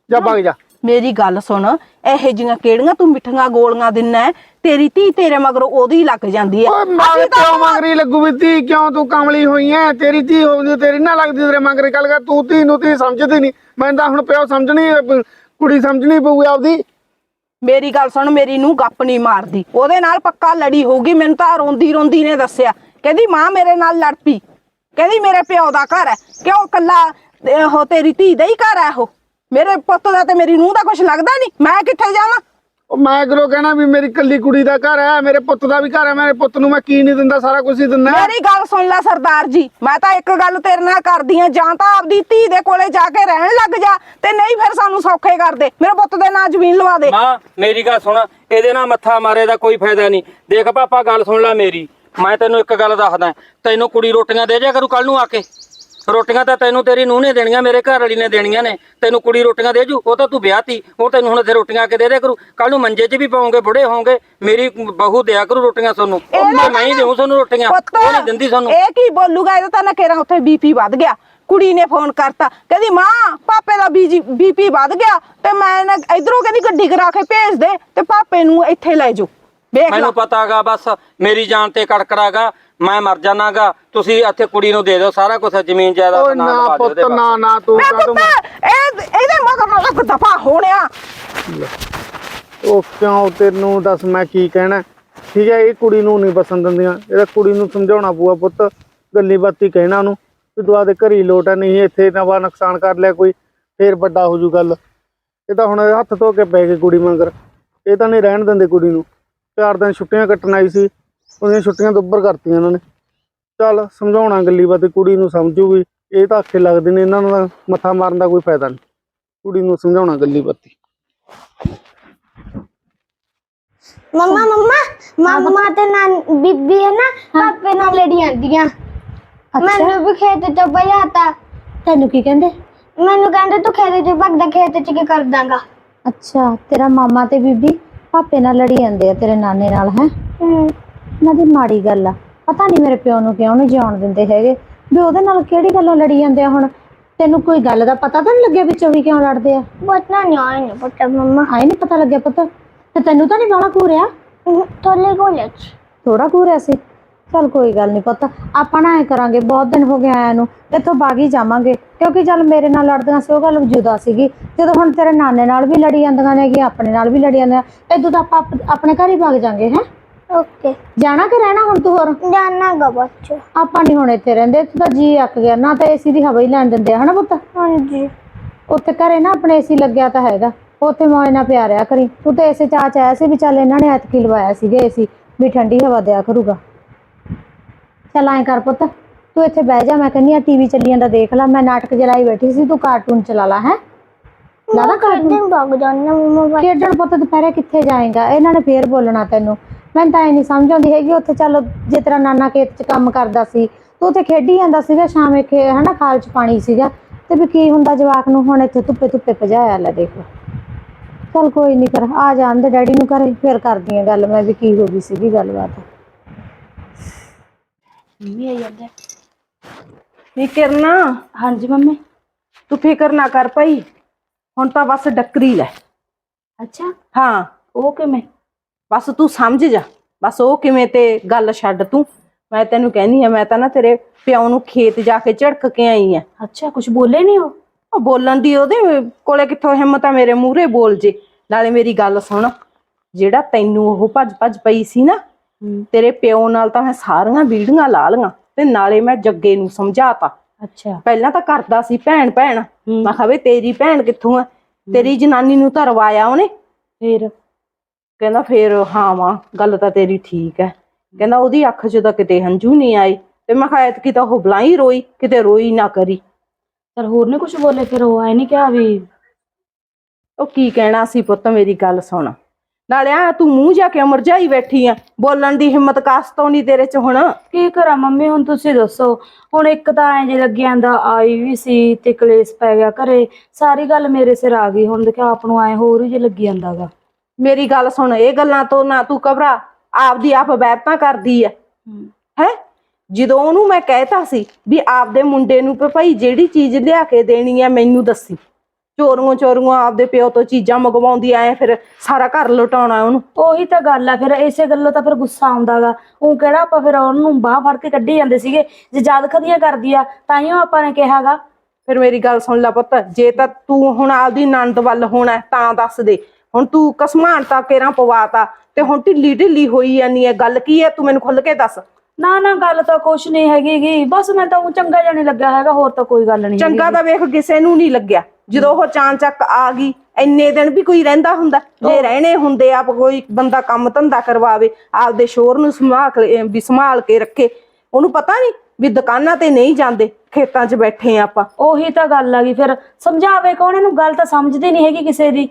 [SPEAKER 3] ਜਾ ਵਗ ਜਾ।
[SPEAKER 1] ਮੇਰੀ ਗੱਲ ਸੁਣ ਇਹੋ ਜੀਆਂ ਕਿਹੜੀਆਂ ਤੂੰ ਮਿੱਠੀਆਂ ਗੋਲੀਆਂ ਦਿੰਨਾ ਹੈ? ਤੇਰੀ ਧੀ ਤੇਰੇ ਮਗਰੋਂ ਉਹਦੀ ਲੱਗ ਜਾਂਦੀ ਹੈ।
[SPEAKER 3] ਓਏ ਮਾਰੇ
[SPEAKER 1] ਅਸੀਂ ਤਾਂ
[SPEAKER 3] ਕਿਉਂ ਮੰਗਰੀ ਲੱਗੂ ਵੀ ਤੀ ਕਿਉਂ ਤੂੰ ਕਮਲੀ ਹੋਈ ਐ? ਤੇਰੀ ਧੀ ਹੋਉਂਦੀ ਤੇਰੀ ਨਾ ਲੱਗਦੀ ਤੇਰੇ ਮੰਗਰੀ। ਕੱਲ ਕਰ ਤੂੰ ਧੀ ਨੂੰ ਧੀ ਸਮਝਦੀ ਨਹੀਂ ਮੈਂ ਤਾਂ ਹੁਣ ਪਿਓ ਸਮਝਣੀ ਅਹ, ਕੁੜੀ ਸਮਝਣੀ ਪਊ ਆਪਦੀ।
[SPEAKER 1] ਮੇਰੀ ਗੱਲ ਸੁਣ ਮੇਰੀ ਨੂੰ ਗੱਪ ਨਹੀਂ ਮਾਰਦੀ। ਉਹਦੇ ਨਾਲ ਪੱਕਾ ਲੜੀ ਹੋਊਗੀ ਮੈਨੂੰ ਤਾਂ ਰੋਂਦੀ ਰੋਂਦੀ ਨੇ ਦੱਸਿਆ। ਕਹਿੰਦੀ ਮਾਂ ਮੇਰੇ ਨਾਲ ਲੜ ਪਈ। ਕਹਿੰਦੀ ਮੇਰੇ ਪਿਓ ਦਾ ਘਰ ਹੈ। ਕਿਉਂ ਕੱਲਾ ਉਹ ਤੇਰੀ ਧੀ ਦਾ ਹੀ ਘਰ ਹੈ ਉਹ? ਮੇਰੇ ਪੁੱਤ ਦਾ ਤੇ ਮੇਰੀ ਨੂੰਹ ਦਾ ਕੁਝ ਲੱਗਦਾ ਨਹੀਂ। ਮੈਂ ਕਿੱਥੇ ਜਾਵਾਂ?
[SPEAKER 3] ਉਹ ਮੈਂ ਕਿਉਂ ਕਹਿਣਾ ਵੀ ਮੇਰੀ ਕੱਲੀ ਕੁੜੀ ਦਾ ਘਰ ਹੈ ਮੇਰੇ ਪੁੱਤ ਦਾ ਵੀ ਘਰ ਹੈ ਮੇਰੇ ਪੁੱਤ ਨੂੰ ਮੈਂ ਕੀ ਨਹੀਂ ਦਿੰਦਾ ਸਾਰਾ ਕੁਝ ਹੀ ਦਿੰਦਾ।
[SPEAKER 1] ਮੇਰੀ ਗੱਲ ਸੁਣ ਲੈ ਸਰਦਾਰ ਜੀ ਮੈਂ ਤਾਂ ਇੱਕ ਗੱਲ ਤੇਰੇ ਨਾਲ ਕਰਦੀ ਆ ਜਾਂ ਤਾਂ ਆਪਦੀ ਧੀ ਦੇ ਕੋਲੇ ਜਾ ਕੇ ਰਹਿਣ ਲੱਗ ਜਾ ਤੇ ਨਹੀਂ ਫਿਰ ਸਾਨੂੰ ਸੌਖੇ ਕਰ ਦੇ ਮੇਰੇ ਪੁੱਤ ਦੇ ਨਾਂ ਜ਼ਮੀਨ ਲਵਾ ਦੇ।
[SPEAKER 2] ਮਾਂ ਮੇਰੀ ਗੱਲ ਸੁਣ ਇਹਦੇ ਨਾਲ ਮੱਥਾ ਮਾਰੇ ਦਾ ਕੋਈ ਫਾਇਦਾ ਨਹੀਂ। ਦੇਖ ਪਾਪਾ ਗੱਲ ਸੁਣ ਲੈ ਮੇਰੀ। ਮੈਂ ਤੈਨੂੰ ਇੱਕ ਗੱਲ ਦੱਸਦਾ ਤੈਨੂੰ ਕੁੜੀ ਰੋਟੀਆਂ ਦੇ ਜਾ ਕਰੂ ਕੱਲ ਨੂੰ ਆ ਕੇ। ਰੋਟੀਆਂ ਤਾਂ ਤੈਨੂੰ ਤੇਰੀ ਨੂੰਹ ਨੇ ਦੇਣੀਆਂ ਮੇਰੇ ਘਰ ਵਾਲੀ ਨੇ ਦੇਣੀਆਂ ਨੇ। ਤੈਨੂੰ ਕੁੜੀ ਰੋਟੀਆਂ ਦੇ ਜੂ ਉਹ ਤਾਂ ਤੂੰ ਵਿਆਹਤੀ ਉਹ ਤੈਨੂੰ ਹੁਣ ਇੱਥੇ ਰੋਟੀਆਂ ਕੇ ਦੇ ਦੇ ਕਰੂ। ਕੱਲ ਨੂੰ ਮੰਜੇ 'ਚ ਵੀ ਪਾਉਂਗੇ ਬੁੜੇ ਹੋਵੋਗੇ ਮੇਰੀ ਬਹੂ ਦਿਆ ਕਰੂ ਰੋਟੀਆਂ ਤੁਹਾਨੂੰ। ਮੈਂ ਹੀ ਦੇਉ ਤੁਹਾਨੂੰ ਰੋਟੀਆਂ ਉਹ ਨਹੀਂ ਦਿੰਦੀ ਤੁਹਾਨੂੰ।
[SPEAKER 1] ਇਹ ਕੀ ਬੋਲੂਗਾ ਇਹਦਾ ਤਾਂ ਨਾ ਕਿਹੜਾ ਉੱਥੇ ਬੀਪੀ ਵੱਧ ਗਿਆ। ਕੁੜੀ ਨੇ ਫੋਨ ਕਰਤਾ ਕਹਿੰਦੀ ਮਾਂ ਪਾਪੇ ਦਾ ਬੀਪੀ ਵੱਧ ਗਿਆ ਤੇ ਮੈਂ ਨਾ ਇਧਰੋਂ ਕਹਿੰਦੀ ਗੱਡੀ ਕਰਾ ਕੇ ਭੇਜ ਦੇ ਤੇ ਪਾਪੇ ਨੂੰ ਇੱਥੇ ਲੈ ਜਾਓ। ਵੇਖ ਲੈ।
[SPEAKER 2] ਮੈਨੂੰ ਪਤਾਗਾ ਬਸ ਮੇਰੀ ਜਾਨ ਤੇ ਕੜਕੜਾਗਾ ਮੈਂ ਮਰ ਜਾਣਾਗਾ ਤੁਸੀਂ ਇੱਥੇ ਕੁੜੀ ਨੂੰ ਦੇ ਦਿਓ ਸਾਰਾ ਕੁਝ ਜ਼ਮੀਨ ਜਾਇਦਾਦ
[SPEAKER 3] ਓਏ
[SPEAKER 2] ਨਾਲ
[SPEAKER 3] ਨਾ
[SPEAKER 2] ਦਿਓ
[SPEAKER 3] ਪੁੱਤ। ਨਾ ਨਾ ਤੂੰ
[SPEAKER 1] ਮੈਂ
[SPEAKER 3] ਕਾਹਤੋਂ
[SPEAKER 1] ਪੁੱਤ ਇਹ ਇਹਦੇ ਮਗਰ ਮਗਰ ਦਫਾ ਹੋਣਿਆ।
[SPEAKER 3] ਉਹ ਕਿਉਂ ਤੈਨੂੰ ਦੱਸ ਮੈਂ ਕੀ ਕਹਿਣਾ? ਠੀਕ ਹੈ ਇਹ ਕੁੜੀ ਨੂੰ ਨਹੀਂ ਬਸਣ ਦਿੰਦੀਆਂ। ਇਹਦਾ ਕੁੜੀ ਨੂੰ ਸਮਝਾਉਣਾ ਪਊਗਾ ਪੁੱਤ ਗੱਲੀ ਬਾਤੀ ਕਹਿਣਾ ਉਹਨੂੰ ਵੀ ਤੂੰ ਆਦੇ ਘਰੀ ਲੋਟ ਆ ਨਹੀਂ ਇੱਥੇ ਨਵਾਂ ਨੁਕਸਾਨ ਕਰ ਲਿਆ ਕੋਈ ਫੇਰ ਵੱਡਾ ਹੋ ਜੂ ਗੱਲ। ਇਹ ਤਾਂ ਹੁਣ ਹੱਥ ਧੋ ਕੇ ਪੈ ਗਈ ਕੁੜੀ ਮੰਗਰ। ਇਹ ਤਾਂ ਨਹੀਂ ਰਹਿਣ ਦਿੰਦੇ ਕੁੜੀ ਨੂੰ। ਚਾਰ ਦਿਨ ਛੁੱਟੀਆਂ ਕੱਟਣ ਆਈ ਸੀ ਉਹਦੀਆਂ ਛੁੱਟੀਆਂ ਦੁੱਬਰ ਕਰਤੀਆਂ ਇਹਨਾਂ ਨੇ। ਚੱਲ ਸਮਝਾਉਣਾ ਗੱਲੀ ਬਾਤੀ ਕੁੜੀ ਨੂੰ ਸਮਝੂਗੀ ਇਹ ਤਾਂ ਆਖੇ ਲੱਗਦੇ ਨੇ ਇਹਨਾਂ ਨੂੰ ਮੱਥਾ ਮਾਰਨ ਦਾ ਕੋਈ ਫਾਇਦਾ ਨਹੀਂ। ਕੁੜੀ ਨੂੰ ਸਮਝਾਉਣਾ ਗੱਲੀ ਬਾਤੀ।
[SPEAKER 4] ਮੰਮਾ ਮੰਮਾ ਮੰਮਾ ਤੇ ਨਾ ਬੀਬੀ ਹੈ ਨਾ ਪਾਪੇ ਨਾਲ ਲੜੀ ਆਂਦੀਆਂ। ਮੈਨੂੰ ਵੀ ਖੇਤ ਚ ਭਜਾਤਾ।
[SPEAKER 5] ਤੈਨੂੰ ਕੀ ਕਹਿੰਦੇ?
[SPEAKER 4] ਮੈਨੂੰ ਕਹਿੰਦੇ ਤੂੰ ਖੇਤ ਚ ਭਗਦਾ ਖੇਤ ਚ ਕੀ ਕਰ ਦਾਂਗਾ
[SPEAKER 5] ਅੱਛਾ ਤੇਰਾ ਮਾਮਾ ਤੇ ਬੀਬੀ? ਪਾਪੇ ਨਾਲ ਲੜੀ ਜਾਂਦੇ ਆ ਤੇਰੇ ਨਾਨੇ ਨਾਲ ਹੈ? ਇਹਨਾਂ ਦੀ ਮਾੜੀ ਗੱਲ ਆ। ਪਤਾ ਨਹੀਂ ਮੇਰੇ ਪਿਓ ਨੂੰ ਕਿਉਂ ਨਹੀਂ ਜਾਣ ਦਿੰਦੇ ਹੈਗੇ। ਵੀ ਉਹਦੇ ਨਾਲ ਕਿਹੜੀ ਗੱਲੋਂ ਲੜੀ ਜਾਂਦੇ ਆ ਹੁਣ? ਤੈਨੂੰ ਕੋਈ ਗੱਲ ਦਾ ਪਤਾ ਤਾਂ ਨਹੀਂ ਲੱਗਿਆ ਵੀ ਕਿਉਂ ਲੜਦੇ ਆ?
[SPEAKER 4] ਪਤਾ ਨਹੀਂ ਆਇਆ ਨਹੀਂ ਪਤਾ ਮੰਮਾ।
[SPEAKER 5] ਆਏ ਨਹੀਂ ਪਤਾ ਲੱਗਿਆ ਪੁੱਤ? ਤੇ ਤੈਨੂੰ ਤਾਂ ਨਹੀਂ ਬਾਲਾ ਘੂਰਿਆ?
[SPEAKER 4] ਤੋਲੇ ਕੋਲੇ
[SPEAKER 5] ਥੋੜਾ ਘੂਰਿਆ ਸੀ। ਚੱਲ ਕੋਈ ਗੱਲ ਨਹੀਂ ਪੁੱਤ ਆਪਾਂ ਨਾ ਐ ਕਰਾਂਗੇ ਬਹੁਤ ਦਿਨ ਹੋ ਗਏ ਆਇਆਂ ਨੂੰ ਇੱਥੋਂ ਬਾਗੀ ਜਾਵਾਂਗੇ ਕਿਉਂਕਿ ਚੱਲ ਮੇਰੇ ਨਾਲ ਲੜਦੀਆਂ ਸੀ ਉਹ ਗੱਲ ਜੁਦਾ ਸੀਗੀ। ਜਦੋਂ ਹੁਣ ਤੇਰੇ ਨਾਨੇ ਨਾਲ ਵੀ ਲੜੀ ਜਾਂਦੀਆਂ ਨੇ ਕਿ ਆਪਣੇ ਨਾਲ ਵੀ ਲੜੀ ਜਾਂਦੀਆਂ ਇਦੋਂ ਤਾਂ ਆਪਾਂ ਆਪ- ਆਪਣੇ ਘਰ ਹੀ ਭੱਗ ਜਾਾਂਗੇ ਹੈ?
[SPEAKER 4] ਓਕੇ।
[SPEAKER 5] ਜਾਣਾ ਕਿ ਰਹਿਣਾ ਹੁਣ ਤੂੰ ਹੋਰ?
[SPEAKER 4] ਜਾਨਾ ਗਾ ਬੱਚੋ
[SPEAKER 5] ਆਪਾਂ ਨਹੀਂ ਹੁਣ ਇੱਥੇ ਰਹਿੰਦੇ ਇੱਥੇ ਤਾਂ ਜੀ ਅੱਕ ਗਿਆ ਨਾ ਤਾਂ ਏਸੀ ਦੀ ਹਵਾ ਹੀ ਲੈਣ ਦਿੰਦੇ ਆ ਹਨਾ ਪੁੱਤ?
[SPEAKER 4] ਹਾਂਜੀ।
[SPEAKER 5] ਉੱਥੇ ਘਰੇ ਨਾ ਆਪਣੇ ਏਸੀ ਲੱਗਿਆ ਤਾਂ ਹੈਗਾ ਉੱਥੇ ਮੌਜ ਨਾਲ ਪਿਆ ਰਿਆ ਕਰੀ। ਤੂੰ ਤਾਂ ਏਸੇ ਚਾਹ ਚ ਆਇਆ ਸੀ ਵੀ ਚੱਲ ਇਹਨਾਂ ਨੇ ਐਤਕੀ ਲਵਾਇਆ ਸੀਗਾ ਏਸੀ ਵੀ ਠੰਡੀ ਹਵਾ ਦਿਆ ਕਰੂਗਾ। ਚੱਲ ਐਂ ਕਰ ਪੁੱਤ ਤੂੰ ਇੱਥੇ ਬਹਿ ਜਾ ਮੈਂ ਕਹਿੰਦੀ ਆ ਟੀਵੀ ਚੱਲੀ ਜਾਂਦਾ ਦੇਖ ਲੈ ਮੈਂ ਨਾਟਕ ਜਲਾਈ ਬੈਠੀ ਸੀ ਤੂੰ ਕਾਰਟੂਨ ਚਲਾ ਲਾ ਹੈ? ਲਾਦਾ ਕਾਰਟੂਨ
[SPEAKER 4] ਭਗ ਜਾਨਾ ਮੰਮਾ।
[SPEAKER 5] ਖੇਡਣ ਪੁੱਤ ਦੁਪਹਿਰੇ ਕਿੱਥੇ ਜਾਏਗਾ? ਇਹਨਾਂ ਨੇ ਫੇਰ ਬੋਲਣਾ ਤੈਨੂੰ। ਮੈਨੂੰ ਤਾਂ ਇਹ ਨਹੀਂ ਸਮਝ ਆਉਂਦੀ ਹੈਗੀ ਉੱਥੇ ਚੱਲ ਜੇ ਤੇਰਾ ਨਾਨਾ ਖੇਤ 'ਚ ਕੰਮ ਕਰਦਾ ਸੀ ਤੂੰ ਉੱਥੇ ਖੇਡੀ ਜਾਂਦਾ ਸੀਗਾ ਸ਼ਾਮੇ ਖੇ ਹਨਾ ਖਾਲ 'ਚ ਪਾਣੀ ਸੀਗਾ। ਤੇ ਵੀ ਕੀ ਹੁੰਦਾ ਜਵਾਕ ਨੂੰ ਹੁਣ ਇੱਥੇ ਧੁੱਪੇ ਧੁੱਪੇ ਭਜਾਇਆ ਲੈ ਦੇਖ। ਚੱਲ ਕੋਈ ਨਹੀਂ ਕਰ ਆ ਜਾਂਦੇ ਡੈਡੀ ਨੂੰ ਘਰੇ ਫੇਰ ਕਰਦੀ ਆ ਗੱਲ ਮੈਂ ਵੀ ਕੀ ਹੋ ਗਈ ਸੀਗੀ ਗੱਲਬਾਤ।
[SPEAKER 6] ਮੰਮੀ ਆਈ ਜਾਂਦੇ
[SPEAKER 1] ਨੀ ਕਿਰਨਾ।
[SPEAKER 6] ਹਾਂਜੀ ਮੰਮੀ।
[SPEAKER 1] ਤੂੰ ਫਿਕਰ ਨਾ ਕਰ ਭਾਈ। ਹੁਣ ਤਾਂ ਬਸ ਡੱਕਰੀ ਲੈ।
[SPEAKER 6] ਅੱਛਾ।
[SPEAKER 1] ਹਾਂ।
[SPEAKER 6] ਉਹ ਕਿਵੇਂ?
[SPEAKER 1] ਬਸ ਤੂੰ ਸਮਝ ਜਾ। ਬਸ ਉਹ ਕਿਵੇਂ ਤੇ ਗੱਲ ਛੱਡ ਤੂੰ। ਮੈਂ ਤੈਨੂੰ ਕਹਿੰਦੀ ਆ ਮੈਂ ਤਾਂ ਨਾ ਤੇਰੇ ਪਿਓ ਨੂੰ ਖੇਤ ਜਾ ਕੇ ਝੜਕ ਕੇ ਆਈ ਆ।
[SPEAKER 6] ਅੱਛਾ ਕੁਝ ਬੋਲੇ ਨਹੀਂ ਉਹ?
[SPEAKER 1] ਉਹ ਬੋਲਣ ਦੀ ਉਹਦੇ ਕੋਲੇ ਕਿੱਥੋਂ ਹਿੰਮਤ ਆ ਮੇਰੇ ਮੂਹਰੇ ਬੋਲ ਜੇ। ਨਾਲੇ ਮੇਰੀ ਗੱਲ ਸੁਣ। ਜਿਹੜਾ ਤੈਨੂੰ ਉਹ ਭੱਜ ਭੱਜ ਪਈ ਸੀ ਨਾ ਤੇਰੇ ਪਿਓ ਨਾਲ ਤਾਂ ਮੈਂ ਸਾਰੀਆਂ ਵੀਡੀਆਂ ਲਾ ਲੀਆਂ ਤੇ ਨਾਲੇ ਮੈਂ ਜੱਗੇ ਨੂੰ ਸਮਝਾਤਾ।
[SPEAKER 6] ਅੱਛਾ।
[SPEAKER 1] ਪਹਿਲਾਂ ਤਾਂ ਕਰਦਾ ਸੀ ਭੈਣ ਭੈਣ। ਮੈਂ ਕਿਹਾ ਵੇ ਤੇਰੀ ਭੈਣ ਕਿੱਥੋਂ ਆ? ਤੇਰੀ ਜਨਾਨੀ ਨੂੰ ਤਾਂ ਰਵਾਇਆ ਉਹਨੇ?
[SPEAKER 6] ਫੇਰ?
[SPEAKER 1] ਕਹਿੰਦਾ ਫੇਰ ਹਾਂ ਮਾਂ ਗੱਲ ਤਾਂ ਤੇਰੀ ਠੀਕ ਹੈ ਕਹਿੰਦਾ ਉਹਦੀ ਅੱਖ 'ਚ ਤਾਂ ਕਿਤੇ ਹੰਝੂ ਨਹੀਂ ਆਏ। ਤੇ ਮੈਂ ਕਿਹਾ ਐਤਕੀ ਤਾਂ ਉਹ ਬਲਾਈ ਰੋਈ ਕਿਤੇ ਰੋਈ ਨਾ ਕਰੀ।
[SPEAKER 6] ਚਲ ਹੋਰ ਨੇ ਕੁਝ ਬੋਲੇ ਫਿਰ ਉਹ ਆਏ ਨਹੀਂ ਕਿਹਾ ਵੀ
[SPEAKER 1] ਉਹ ਕੀ ਕਹਿਣਾ ਸੀ ਪੁੱਤ ਮੇਰੀ ਗੱਲ ਸੁਣ। ਨਾਲੇ ਆ ਤੂੰ ਮੂੰਹ ਜਾ ਕੇ ਮਰਜਾਈ ਬੈਠੀ ਆ? ਬੋਲਣ ਦੀ ਹਿੰਮਤ ਕਾਸ ਤੋਂ ਨਹੀਂ ਤੇਰੇ 'ਚ ਹੁਣ?
[SPEAKER 6] ਕੀ ਕਰਾਂ ਮੰਮੀ ਹੁਣ ਤੁਸੀਂ ਦੱਸੋ। ਹੁਣ ਇੱਕ ਤਾਂ ਐ ਜੇ ਲੱਗੀ ਜਾਂਦਾ ਆਈ ਵੀ ਸੀ ਤੇ ਕਲੇਸ਼ ਪੈ ਗਿਆ ਘਰੇ। ਸਾਰੀ ਗੱਲ ਮੇਰੇ ਸਿਰ ਆ ਗਈ ਹੁਣ ਦੇਖਿਆ ਆਪ ਨੂੰ ਐ ਹੋਰ ਹੀ ਜੇ ਲੱਗੀ ਜਾਂਦਾਗਾ।
[SPEAKER 1] ਮੇਰੀ ਗੱਲ ਸੁਣ ਇਹ ਗੱਲਾਂ ਤੋਂ ਨਾ ਤੂੰ ਘਬਰਾ। ਆਪਦੀ ਆਪ ਬੈਠਾਂ ਕਰਦੀ ਆ। ਹੈ। ਜਦੋਂ ਉਹਨੂੰ ਮੈਂ ਕਹਿਤਾ ਸੀ ਵੀ ਆਪਦੇ ਮੁੰਡੇ ਨੂੰ ਵੀ ਭਾਈ ਜਿਹੜੀ ਚੀਜ਼ ਲਿਆ ਕੇ ਦੇਣੀ ਆ ਮੈਨੂੰ ਦੱਸੀ। ਚੋਰੀਆਂ ਚੋਰੀਆਂ ਆਪਦੇ ਪਿਓ ਤੋਂ ਚੀਜ਼ਾਂ ਮੰਗਵਾਉਂਦੀ ਐ ਫਿਰ ਸਾਰਾ ਘਰ ਲੁਟਾਉਣਾ ਉਹਨੂੰ।
[SPEAKER 6] ਉਹੀ ਤਾਂ ਗੱਲ ਆ ਫਿਰ ਇਸੇ ਗੱਲੋਂ ਤਾਂ ਫਿਰ ਗੁੱਸਾ ਆਉਂਦਾਗਾ। ਉਹ ਕਿਹੜਾ ਆਪਾਂ ਫਿਰ ਉਹਨੂੰ ਬਾਹ ਫੜ ਕੇ ਕੱਢੀ ਜਾਂਦੇ ਸੀਗੇ ਜੇ ਜਦ ਖਦੀਆਂ ਕਰਦੀ ਆ ਤਾਂ ਹੀ ਆਪਾਂ ਨੇ ਕਿਹਾਗਾ।
[SPEAKER 1] ਫਿਰ ਮੇਰੀ ਗੱਲ ਸੁਣ ਲੈ ਪੁੱਤ ਜੇ ਤਾਂ ਤੂੰ ਹੁਣ ਆਪਦੀ ਨੰਦ ਵੱਲ ਹੋਣਾ ਤਾਂ ਦੱਸ ਦੇ। ਹੁਣ ਤੂੰ ਕਸਮਾਨ ਤਾਂ ਕੇਰਾਂ ਪਵਾਤਾ ਤੇ ਹੁਣ ਢਿੱਲੀ ਢਿੱਲੀ ਹੋਈ ਜਾਨੀ ਹੈ ਗੱਲ ਕੀ ਹੈ ਤੂੰ ਮੈਨੂੰ ਖੁੱਲ ਕੇ ਦੱਸ।
[SPEAKER 6] ਨਾ ਨਾ ਗੱਲ ਤਾਂ ਕੁਛ ਨਹੀਂ ਹੈਗੀ ਗੀ ਬਸ ਮੈਂ ਤਾਂ ਉਹ ਚੰਗਾ ਜਾਣੀ ਲੱਗਾ ਹੈਗਾ ਹੋਰ ਤਾਂ ਕੋਈ ਗੱਲ ਨਹੀਂ
[SPEAKER 1] ਚੰਗਾ ਤਾਂ ਵੇਖ ਕਿਸੇ ਨੂੰ ਨਹੀਂ ਲੱਗਿਆ। ਜਦੋਂ ਉਹ ਚਾਂਚੱਕ ਆ ਗਈ ਇੰਨੇ ਦਿਨ ਵੀ ਕੋਈ ਰਹਿੰਦਾ ਹੁੰਦਾ। ਜੇ ਰਹਿਣੇ ਹੁੰਦੇ ਆਪ ਕੋਈ ਬੰਦਾ ਕੰਮ ਧੰਦਾ ਕਰਵਾਵੇ ਆਪਦੇ ਸ਼ੋਰ ਨੂੰ ਸੰਭਾਲ ਕੇ ਵੀ ਸੰਭਾਲ ਕੇ ਰੱਖੇ। ਉਹਨੂੰ ਪਤਾ ਨਹੀਂ ਵੀ ਦੁਕਾਨਾਂ ਤੇ ਨਹੀਂ ਜਾਂਦੇ ਖੇਤਾਂ 'ਚ ਬੈਠੇ ਆ ਆਪਾਂ।
[SPEAKER 6] ਉਹੀ ਤਾਂ ਗੱਲ ਆ ਗਈ। ਫਿਰ ਸਮਝਾਵੇ ਕੌਣ? ਇਹਨੂੰ ਗੱਲ ਤਾਂ ਸਮਝਦੀ ਨਹੀਂ ਹੈਗੀ ਕਿਸੇ ਦੀ।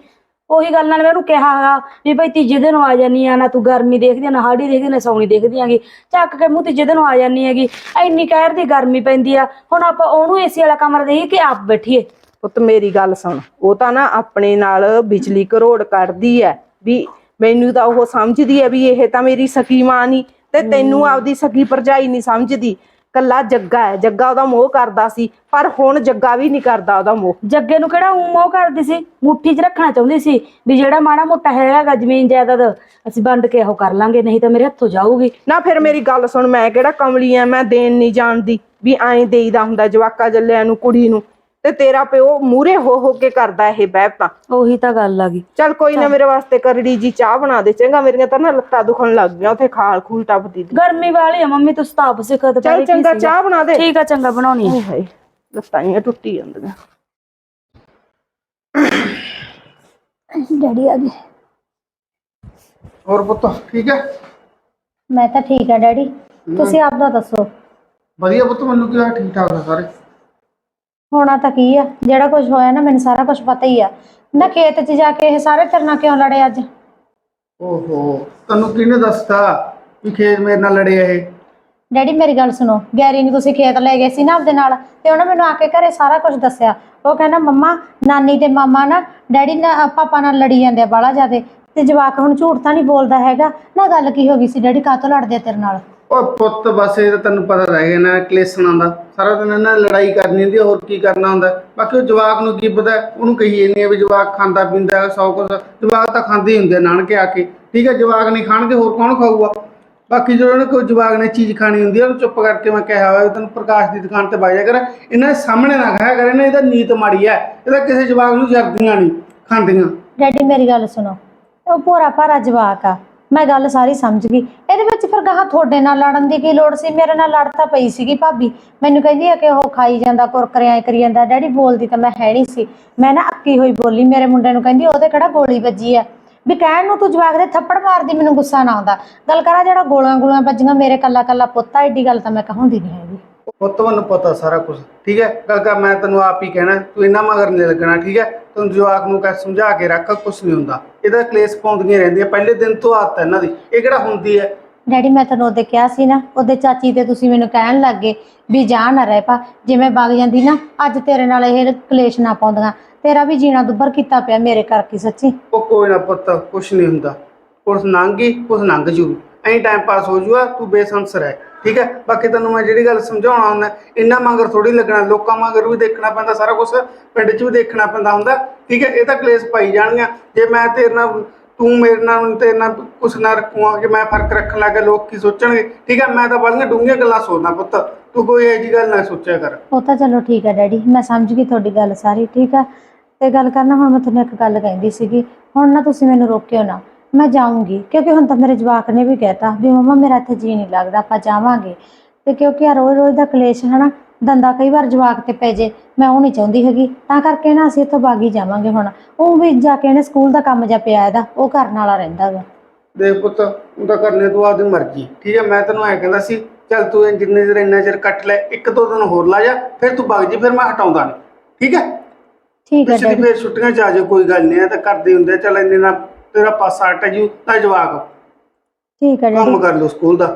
[SPEAKER 6] ਉਹੀ ਗੱਲ ਨਾਲ ਮੈਂ ਉਹਨੂੰ ਕਿਹਾ ਹੈਗਾ ਵੀ ਭਾਈ ਤੀਜੇ ਦਿਨ ਆ ਜਾਨੀ ਆ ਨਾ ਤੂੰ ਗਰਮੀ ਦੇਖਦੀ ਆ ਨਾ ਹਾੜੀ ਦੇਖਦੀ ਆ, ਨਾ ਸੌਣੀ ਦੇਖਦੀ ਆਂਗੀ। ਚੱਕ ਕੇ ਮੂੰਹ ਤੀਜੇ ਦਿਨ ਆ ਜਾਨੀ ਹੈਗੀ। ਇੰਨੀ ਕਹਿਰ ਦੀ ਗਰਮੀ ਪੈਂਦੀ ਆ। ਹੁਣ ਆਪਾਂ ਉਹਨੂੰ ਏਸੀ ਵਾਲਾ ਕਮਰਾ ਦੇਈਏ ਕਿ ਆਪ ਬੈਠੀਏ?
[SPEAKER 1] ਪੁੱਤ ਮੇਰੀ ਗੱਲ ਸੁਣ ਉਹ ਤਾਂ ਨਾ ਆਪਣੇ ਨਾਲ ਬਿਜਲੀ ਕਰੋੜ ਕੱਢਦੀ ਐ ਵੀ ਮੈਨੂੰ ਤਾਂ ਉਹ ਸਮਝਦੀ ਐ ਵੀ ਇਹ ਤਾਂ ਮੇਰੀ ਸਕੀ ਮਾਂ ਨਹੀਂ ਤੇ ਤੈਨੂੰ ਆਪਦੀ ਸਕੀ ਭਰਜਾਈ ਨਹੀਂ ਸਮਝਦੀ। ਕੱਲਾ ਜੱਗਾ ਹੈ ਜੱਗਾ ਉਹਦਾ ਮੋਹ ਕਰਦਾ ਸੀ ਪਰ ਹੁਣ ਜੱਗਾ ਵੀ ਨਹੀਂ ਕਰਦਾ ਉਹਦਾ ਮੋਹ।
[SPEAKER 6] ਜੱਗੇ ਨੂੰ ਕਿਹੜਾ ਊਂ ਮੋਹ ਕਰਦੀ ਸੀ? ਮੁੱਠੀ 'ਚ ਰੱਖਣਾ ਚਾਹੁੰਦੀ ਸੀ ਵੀ ਜਿਹੜਾ ਮਾੜਾ ਮੋਟਾ ਹੈਗਾ ਜ਼ਮੀਨ ਜਾਇਦਾਦ ਅਸੀਂ ਵੰਡ ਕੇ ਉਹ ਕਰ ਲਾਂਗੇ ਨਹੀਂ ਤਾਂ ਮੇਰੇ ਹੱਥੋਂ ਜਾਊਗੀ।
[SPEAKER 1] ਨਾ ਫਿਰ ਮੇਰੀ ਗੱਲ ਸੁਣ ਮੈਂ ਕਿਹੜਾ ਕਮਲੀ ਐ ਮੈਂ ਦੇਣ ਨਹੀਂ ਜਾਣਦੀ ਵੀ ਐਂ ਦੇਈਦਾ ਹੁੰਦਾ ਜਵਾਕਾ ਜੱਲਿਆਂ ਨੂੰ ਕੁੜੀ ਨੂੰ। ਤੇ ਤੇਰਾ ਪਿਓ ਮੂਰੇ ਹੋ ਹੋ ਕੇ ਕਰਦਾ ਇਹ ਬਹਿਬ ਤਾਂ।
[SPEAKER 6] ਉਹੀ ਤਾਂ ਗੱਲ ਆ ਗਈ।
[SPEAKER 1] ਚੱਲ ਕੋਈ ਨਾ ਮੇਰੇ ਵਾਸਤੇ ਕਰੜੀ ਜੀ ਚਾਹ ਬਣਾ ਦੇ ਚੰਗਾ ਮੇਰੀਆਂ ਤਾਂ ਨਾ ਲੱਤਾਂ ਦੁਖਣ ਲੱਗ ਗਈਆਂ ਉੱਥੇ ਖਾਲ ਖੂਲ ਟੱਪਦੀ ਦੀ
[SPEAKER 6] ਗਰਮੀ ਵਾਲੀ ਆ ਮੰਮੀ ਤੂੰ ਸਤਾਪ ਸਿੱਖ ਤੇ
[SPEAKER 1] ਚੱਲ ਚੰਗਾ ਚਾਹ ਬਣਾ ਦੇ।
[SPEAKER 6] ਠੀਕ ਆ ਚੰਗਾ ਬਣਾਉਣੀ ਆ।
[SPEAKER 1] ਹਾਏ ਲੱਤਾਂ ਹੀ ਟੁੱਟੀ ਜਾਂਦੀਆਂ।
[SPEAKER 5] ਡੈਡੀ ਆ ਗਏ।
[SPEAKER 3] ਹੋਰ ਪੁੱਤ ਠੀਕ ਹੈ
[SPEAKER 5] ਮੈਂ ਤਾਂ ਠੀਕ ਆ ਡੈਡੀ। ਤੁਸੀਂ ਆਪਦਾ ਦੱਸੋ।
[SPEAKER 3] ਵਧੀਆ ਪੁੱਤ ਮੈਨੂੰ ਕੀ ਹੋਇਆ ਠੀਕ ਠਾਕ ਆ ਸਾਰੇ।
[SPEAKER 5] ਹੋਣਾ ਤਾਂ ਕੀ ਆ? ਜਿਹੜਾ ਕੁਝ ਹੋਇਆ ਨਾ ਮੈਨੂੰ ਸਾਰਾ ਕੁਝ ਪਤਾ ਹੀ ਆ। ਨਾ ਖੇਤ 'ਚ ਜਾ ਕੇ ਇਹ ਸਾਰੇ ਤੇਰੇ ਨਾਲ ਕਿਉਂ ਲੜੇ ਅੱਜ?
[SPEAKER 3] ਓਹੋ ਤੈਨੂੰ ਕਿਹਨੇ ਦੱਸਤਾ ਵੀ ਖੇਤ ਮੇਰੇ ਨਾਲ ਲੜੇ ਇਹ?
[SPEAKER 5] ਡੈਡੀ ਮੇਰੀ ਗੱਲ ਸੁਣੋ। ਗੈਰੀ ਨੂੰ ਤੁਸੀਂ ਖੇਤ ਲੈ ਗਏ ਸੀ ਨਾ ਆਪਦੇ ਨਾਲ ਤੇ ਉਹਨੇ ਮੈਨੂੰ ਆ ਕੇ ਘਰੇ ਸਾਰਾ ਕੁਝ ਦੱਸਿਆ। ਉਹ ਕਹਿੰਦਾ ਮੰਮਾ ਨਾਨੀ ਤੇ ਮਾਮਾ ਨਾ ਡੈਡੀ ਨਾਲ ਪਾਪਾ ਨਾਲ ਲੜੀ ਜਾਂਦੇ ਆ ਬਾਲਾ ਜਿਆਦੇ। ਤੇ ਜਵਾਕ ਹੁਣ ਝੂਠ ਤਾਂ ਨਹੀਂ ਬੋਲਦਾ ਹੈਗਾ। ਨਾ ਗੱਲ ਕੀ ਹੋ ਗਈ ਸੀ? ਡੈਡੀ ਕਾਹਤੋਂ ਲੜਦੇ ਆ ਤੇਰੇ ਨਾਲ?
[SPEAKER 3] ਉਹ ਪੁੱਤ ਬਸ ਇਹ ਤਾਂ ਤੈਨੂੰ ਪਤਾ ਰਹਿ ਗਿਆ ਨਾ ਕਲੇਸ਼ਣਾਂ ਦਾ। ਸਾਰਾ ਦਿਨ ਇਹਨਾਂ ਨੇ ਲੜਾਈ ਕਰਨੀ ਹੁੰਦੀ ਆ, ਹੋਰ ਕੀ ਕਰਨਾ ਹੁੰਦਾ? ਬਾਕੀ ਉਹ ਜਵਾਕ ਨੂੰ ਕੀ ਪਤਾ ਉਹਨੂੰ ਕਹੀ ਜਾਂਦੀ ਆ ਵੀ ਜਵਾਕ ਖਾਂਦਾ ਪੀਂਦਾ ਸੌ ਕੁਛ। ਜਵਾਕ ਤਾਂ ਖਾਂਦੇ ਹੀ ਹੁੰਦੇ ਆ ਨਾਨਕੇ ਆ ਕੇ। ਠੀਕ ਹੈ ਜਵਾਕ ਨਹੀਂ ਖਾਣਗੇ ਹੋਰ ਕੌਣ ਖਾਊਗਾ? ਬਾਕੀ ਜਦੋਂ ਉਹਨੇ ਕੋਈ ਜਵਾਕ ਨੇ ਚੀਜ਼ ਖਾਣੀ ਹੁੰਦੀ ਆ ਉਹਨੂੰ ਚੁੱਪ ਕਰਕੇ ਮੈਂ ਕਿਹਾ ਹੋਇਆ ਵੀ ਤੈਨੂੰ ਪ੍ਰਕਾਸ਼ ਦੀ ਦੁਕਾਨ ਤੇ ਬਾਜਿਆ ਕਰ। ਇਹਨਾਂ ਦੇ ਸਾਹਮਣੇ ਨਾ ਖਾਇਆ ਕਰ ਇਹਨਾਂ ਇਹਦਾ ਨੀਤ ਮਾੜੀ ਹੈ ਇਹਦਾ ਕਿਸੇ ਜਵਾਕ ਨੂੰ ਜਰਦੀਆਂ ਨਹੀਂ ਖਾਂਦੀਆਂ।
[SPEAKER 5] ਡੈਡੀ ਮੇਰੀ ਗੱਲ ਸੁਣੋ ਉਹ ਭੋਰਾ ਭਾਰਾ ਜਵਾਕ ਆ। ਮੈਂ ਗੱਲ ਸਾਰੀ ਸਮਝ ਗਈ। ਇਹਦੇ ਵਿੱਚ ਫਿਰ ਕਹਾ ਤੁਹਾਡੇ ਨਾਲ ਲੜਨ ਦੀ ਕੀ ਲੋੜ ਸੀ? ਮੇਰੇ ਨਾਲ ਲੜ ਤਾਂ ਪਈ ਸੀਗੀ ਭਾਬੀ। ਮੈਨੂੰ ਕਹਿੰਦੀ ਆ ਕਿ ਉਹ ਖਾਈ ਜਾਂਦਾ, ਕੁਰਕਰਿਆਂ ਐ ਕਰੀ ਜਾਂਦਾ। ਡੈਡੀ ਬੋਲਦੀ ਤਾਂ ਮੈਂ ਹੈ ਨਹੀਂ ਸੀ। ਮੈਂ ਨਾ ਅੱਕੀ ਹੋਈ ਬੋਲੀ, ਮੇਰੇ ਮੁੰਡੇ ਨੂੰ ਕਹਿੰਦੀ, ਉਹਦੇ ਕਿਹੜਾ ਗੋਲੀ ਵੱਜੀ ਆ? ਵੀ ਕਹਿਣ ਨੂੰ ਤੂੰ ਜਵਾਕ ਦੇ ਥੱਪੜ ਮਾਰਦੀ, ਮੈਨੂੰ ਗੁੱਸਾ ਨਾ ਆਉਂਦਾ। ਗੱਲ ਕਰਾ ਜਿਹੜਾ ਗੋਲਾਂ ਗੋਲਾਂ ਵੱਜੀਆਂ, ਮੇਰੇ ਕੱਲਾ ਕੱਲਾ ਪੁੱਤ ਏਡੀ ਗੱਲ ਤਾਂ ਮੈਂ ਕਹਾਉਂਦੀ ਨਹੀਂ ਹੈਗੀ।
[SPEAKER 3] ਪੁੱਤ ਮੈਨੂੰ ਪਤਾ ਸਾਰਾ ਕੁਝ ਠੀਕ ਹੈ? ਕਰ ਮੈਂ ਤੈਨੂੰ ਆਪ ਹੀ ਕਹਿਣਾ ਤੂੰ ਇਹਨਾਂ ਮਗਰ ਨਹੀਂ ਲੱਗਣਾ ਠੀਕ ਹੈ? ਤੂੰ ਜਵਾਕ ਨੂੰ ਕਹਿ ਸਮਝਾ ਕੇ ਰੱਖ ਕੁਝ ਨਹੀਂ ਹੁੰਦਾ। ਇਹਦਾ ਕਲੇਸ਼ ਪਾਉਂਦੀਆਂ ਰਹਿੰਦੀਆਂ ਪਹਿਲੇ ਦਿਨ ਤੋਂ ਆਦਤ ਹੈ ਇਹਨਾਂ ਦੀ। ਇਹ ਕਿਹੜਾ ਹੁੰਦੀ ਹੈ?
[SPEAKER 5] ਡੈਡੀ ਮੈਂ ਤੈਨੂੰ ਉਹਦੇ ਕਿਹਾ ਸੀ ਨਾ ਉਹਦੇ ਚਾਚੀ ਤੇ ਤੁਸੀਂ ਮੈਨੂੰ ਕਹਿਣ ਲੱਗੇ ਵੀ ਜਾ ਨਾ ਰਹਿ ਪਾ ਜਿਵੇਂ ਵਗ ਜਾਂਦੀ ਨਾ ਅੱਜ ਤੇਰੇ ਨਾਲ ਇਹ ਕਲੇਸ਼ ਨਾ ਪਾਉਂਦੀਆਂ। ਤੇਰਾ ਵੀ ਜੀਣਾ ਦੁੱਬਰ ਕੀਤਾ ਪਿਆ ਮੇਰੇ ਕਰਕੇ ਸੱਚੀ।
[SPEAKER 3] ਉਹ ਕੋਈ ਨਾ ਪੁੱਤ ਕੁਝ ਨਹੀਂ ਹੁੰਦਾ। ਕੁਛ ਲੰਘੀ ਕੁਛ ਲੰਘ ਜੂ ਐਂ ਟਾਈਮ ਪਾਸ ਹੋ ਜੂਗਾ ਤੂੰ ਬੇਸੰਸਰ ਹੈ ਠੀਕ ਹੈ? ਬਾਕੀ ਤੁਹਾਨੂੰ ਮੈਂ ਜਿਹੜੀ ਗੱਲ ਸਮਝਾਉਣਾ ਹੁੰਦਾ, ਇੰਨਾ ਮਗਰ ਥੋੜੀ ਲੱਗਣਾ, ਲੋਕਾਂ ਮਗਰ ਵੀ ਦੇਖਣਾ ਪੈਂਦਾ, ਸਾਰਾ ਕੁਝ ਪਿੰਡ 'ਚ ਵੀ ਦੇਖਣਾ ਪੈਂਦਾ ਹੁੰਦਾ। ਠੀਕ ਹੈ? ਇਹ ਤਾਂ ਕਲੇਸ਼ ਪਾਈ ਜਾਣਗੀਆਂ। ਜੇ ਮੈਂ ਤੇਰੇ ਨਾਲ, ਤੂੰ ਮੇਰੇ ਨਾਲ ਤੇਰੇ ਨਾਲ ਕੁਛ ਨਾ ਰੱਖੂਗਾ ਕਿ ਮੈਂ ਫ਼ਰਕ ਰੱਖਣ ਲੱਗਾ, ਲੋਕ ਕੀ ਸੋਚਣਗੇ? ਠੀਕ ਹੈ? ਮੈਂ ਤਾਂ ਬੜੀਆਂ ਡੂੰਘੀਆਂ ਗੱਲਾਂ ਸੋਚਦਾ ਪੁੱਤ। ਤੂੰ ਕੋਈ ਇਹੋ ਜਿਹੀ ਗੱਲ ਨਾ ਸੋਚਿਆ ਕਰ।
[SPEAKER 5] ਉਹ ਤਾਂ ਚਲੋ ਠੀਕ ਹੈ ਡੈਡੀ, ਮੈਂ ਸਮਝ ਗਈ ਤੁਹਾਡੀ ਗੱਲ ਸਾਰੀ, ਠੀਕ ਹੈ? ਤੇ ਗੱਲ ਕਰਨਾ, ਹੁਣ ਮੈਂ ਤੁਹਾਨੂੰ ਇੱਕ ਗੱਲ ਕਹਿੰਦੀ ਸੀਗੀ, ਹੁਣ ਨਾ ਤੁਸੀਂ ਮੈਨੂੰ ਰੋਕਿਓ ਨਾ। ਮੈਂ ਜਾਊਂਗੀ ਕਿਉਂਕਿ ਹੁਣ ਤਾਂ ਮੇਰੇ ਜਵਾਕ ਨੇ ਵੀ ਕਹਿਤਾ ਵੀ ਮੰਮਾ ਮੇਰਾ ਇੱਥੇ ਜੀ ਨਹੀਂ ਲੱਗਦਾ ਆਪਾਂ ਜਾਵਾਂਗੇ। ਤੇ ਕਿਉਂਕਿ ਆ ਰੋਜ਼ ਰੋਜ਼ ਦਾ ਕਲੇਸ਼ ਹਨਾ ਦੰਦਾ ਕਈ ਵਾਰ ਜਵਾਕ ਤੇ ਪੈ ਜੇ ਮੈਂ ਉਹ ਨਹੀਂ ਚਾਹੁੰਦੀ ਹੈਗੀ। ਤਾਂ ਕਰਕੇ ਨਾ ਅਸੀਂ ਇੱਥੋਂ ਬਾਗੀ ਜਾਵਾਂਗੇ ਹੁਣ। ਉਹ ਵੀ ਜਾ ਕੇ ਇਹਨੇ ਸਕੂਲ ਦਾ ਕੰਮ ਜਿਹਾ ਪਿਆ ਇਹਦਾ ਉਹ ਕਰਨ ਵਾਲਾ ਰਹਿੰਦਾ ਵਾ।
[SPEAKER 3] ਦੇਖ ਪੁੱਤ ਉਹ ਤਾਂ ਕਰਨੇ ਤੂੰ ਆਪਦੀ ਮਰਜ਼ੀ। ਠੀਕ ਹੈ ਮੈਂ ਤੈਨੂੰ ਐਂ ਕਹਿੰਦਾ ਸੀ ਚੱਲ ਤੂੰ ਇਹ ਜਿੰਨੇ ਚਿਰ ਇੰਨਾ ਚਿਰ ਕੱਟ ਲੈ ਇੱਕ ਦੋ ਦਿਨ ਹੋਰ ਲਾ ਜਾ ਫਿਰ ਤੂੰ ਵਗ ਜੀ ਫਿਰ ਮੈਂ ਹਟਾਉਂਦਾ ਨਹੀਂ। ਠੀਕ ਹੈ?
[SPEAKER 5] ਠੀਕ ਹੈ
[SPEAKER 3] ਪਿਛਲੀ
[SPEAKER 5] ਡੈਡੀ।
[SPEAKER 3] ਫੇਰ ਛੁੱਟੀਆਂ ਚ ਆ ਜਾ ਕੋਈ ਗੱਲ ਨਹੀਂ ਹੈ ਤਾਂ ਕਰਦੇ ਹੁੰਦੇ ਆ, ਚੱਲ ਇੰਨੇ ਨਾਲ ਤੇਰਾ ਪਾਸਾ ਹਟ ਜੂ ਤਾਂ ਜਵਾਕ।
[SPEAKER 5] ਠੀਕ ਹੈ ਡੈਡੀ
[SPEAKER 3] ਕੰਮ ਕਰ ਲਓ ਸਕੂਲ ਦਾ।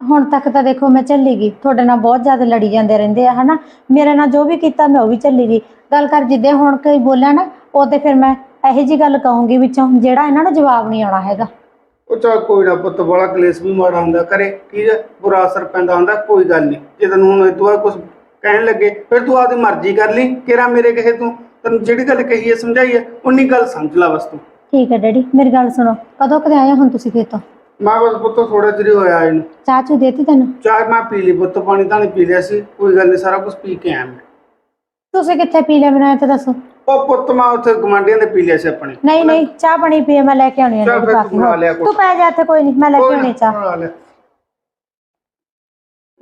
[SPEAKER 5] ਹੁਣ ਤੱਕ ਤਾਂ ਦੇਖੋ ਮੈਂ ਝੱਲੀ ਗਈ। ਤੁਹਾਡੇ ਨਾਲ ਬਹੁਤ ਜ਼ਿਆਦਾ ਲੜੀ ਜਾਂਦੇ ਰਹਿੰਦੇ ਆ ਹਨਾ? ਮੇਰੇ ਨਾਲ ਜੋ ਵੀ ਕੀਤਾ ਮੈਂ ਉਹ ਵੀ ਝੱਲੀ ਗਈ। ਗੱਲ ਕਰ ਜਿੱਦੇ ਹੁਣ ਕੋਈ ਬੋਲਿਆ ਨਾ ਉਹਦੇ ਫਿਰ ਮੈਂ ਇਹੋ ਜੀ ਗੱਲ ਕਹੂੰਗੀ ਵਿੱਚੋਂ ਜਿਹੜਾ ਇਹਨਾਂ ਨੂੰ ਜਵਾਬ ਨਹੀਂ ਆਉਣਾ ਹੈਗਾ।
[SPEAKER 3] ਉਹ ਚੱਲ ਕੋਈ ਨਾ ਪੁੱਤ ਬੜਾ ਕਲੇਸ਼ ਵੀ ਮਾੜਾ ਹੁੰਦਾ। ਕਰੇ ਠੀਕ ਹੈ ਬੁਰਾ ਅਸਰ ਪੈਂਦਾ ਹੁੰਦਾ ਕੋਈ ਗੱਲ ਨਹੀਂ। ਜੇ ਤੈਨੂੰ ਹੁਣ ਬਾਅਦ ਕੁਝ ਕਹਿਣ ਲੱਗੇ ਫਿਰ ਤੂੰ ਆਪਦੀ ਮਰਜ਼ੀ ਕਰ ਲਈ। ਕਿਰਾ ਮੇਰੇ ਕਹੇ ਤੂੰ? ਤੈਨੂੰ ਜਿਹੜੀ ਗੱਲ ਕਹੀ ਹੈ ਸਮਝਾਈ ਹੈ ਉਨੀ ਗੱਲ ਸਮਝ ਲੈ ਬਸ ਤੂੰ।
[SPEAKER 5] ਠੀਕ ਹੈ ਡੈਡੀ ਮੇਰੀ ਗੱਲ ਸੁਣੋ। ਕਦੋਂ ਕਦੇ ਆਏ ਹੋ ਹੁਣ ਤੁਸੀਂ ਖੇਤੋਂ?
[SPEAKER 3] ਮੈਂ ਬਸ ਪੁੱਤ ਥੋੜਾ ਚਿਰ ਹੀ ਹੋਇਆ ਇਹਨੂੰ।
[SPEAKER 5] ਚਾਹ ਚੂ ਦੇਤੀ ਤੈਨੂੰ?
[SPEAKER 3] ਚਾਹ ਮੈਂ ਪੀ ਲਈ ਪੁੱਤ ਪਾਣੀ ਤਾਂ ਨਹੀਂ ਪੀ ਲਿਆ ਸੀ। ਕੋਈ ਗੱਲ ਨਹੀਂ ਸਾਰਾ ਕੁਝ ਪੀ ਕੇ ਆਇਆ ਮੈਂ।
[SPEAKER 5] ਤੁਸੀਂ ਕਿੱਥੇ ਪੀ ਲਿਆ ਇਹ ਤਾਂ ਦੱਸੋ?
[SPEAKER 3] ਉਹ ਪੁੱਤ ਮੈਂ ਉੱਥੇ ਗਵਾਂਢੀਆਂ ਦੇ ਪੀ ਲਿਆ ਸੀ ਆਪਣੇ।
[SPEAKER 5] ਨਹੀਂ ਨਹੀਂ ਚਾਹ ਪਾਣੀ ਪੀਏ ਮੈਂ ਲੈ ਕੇ ਆਉਣੀ ਹੈ
[SPEAKER 3] ਚੱਲ ਫਿਰ ਤੂੰ ਬਣਾ ਲਿਆ
[SPEAKER 5] ਪੈ ਜਾ ਇੱਥੇ ਕੋਈ ਨਹੀਂ ਮੈਂ ਲੈ ਕੇ ਆਉਣੀ ਚਾਹ।
[SPEAKER 3] ਬਣਾ ਲਿਆ।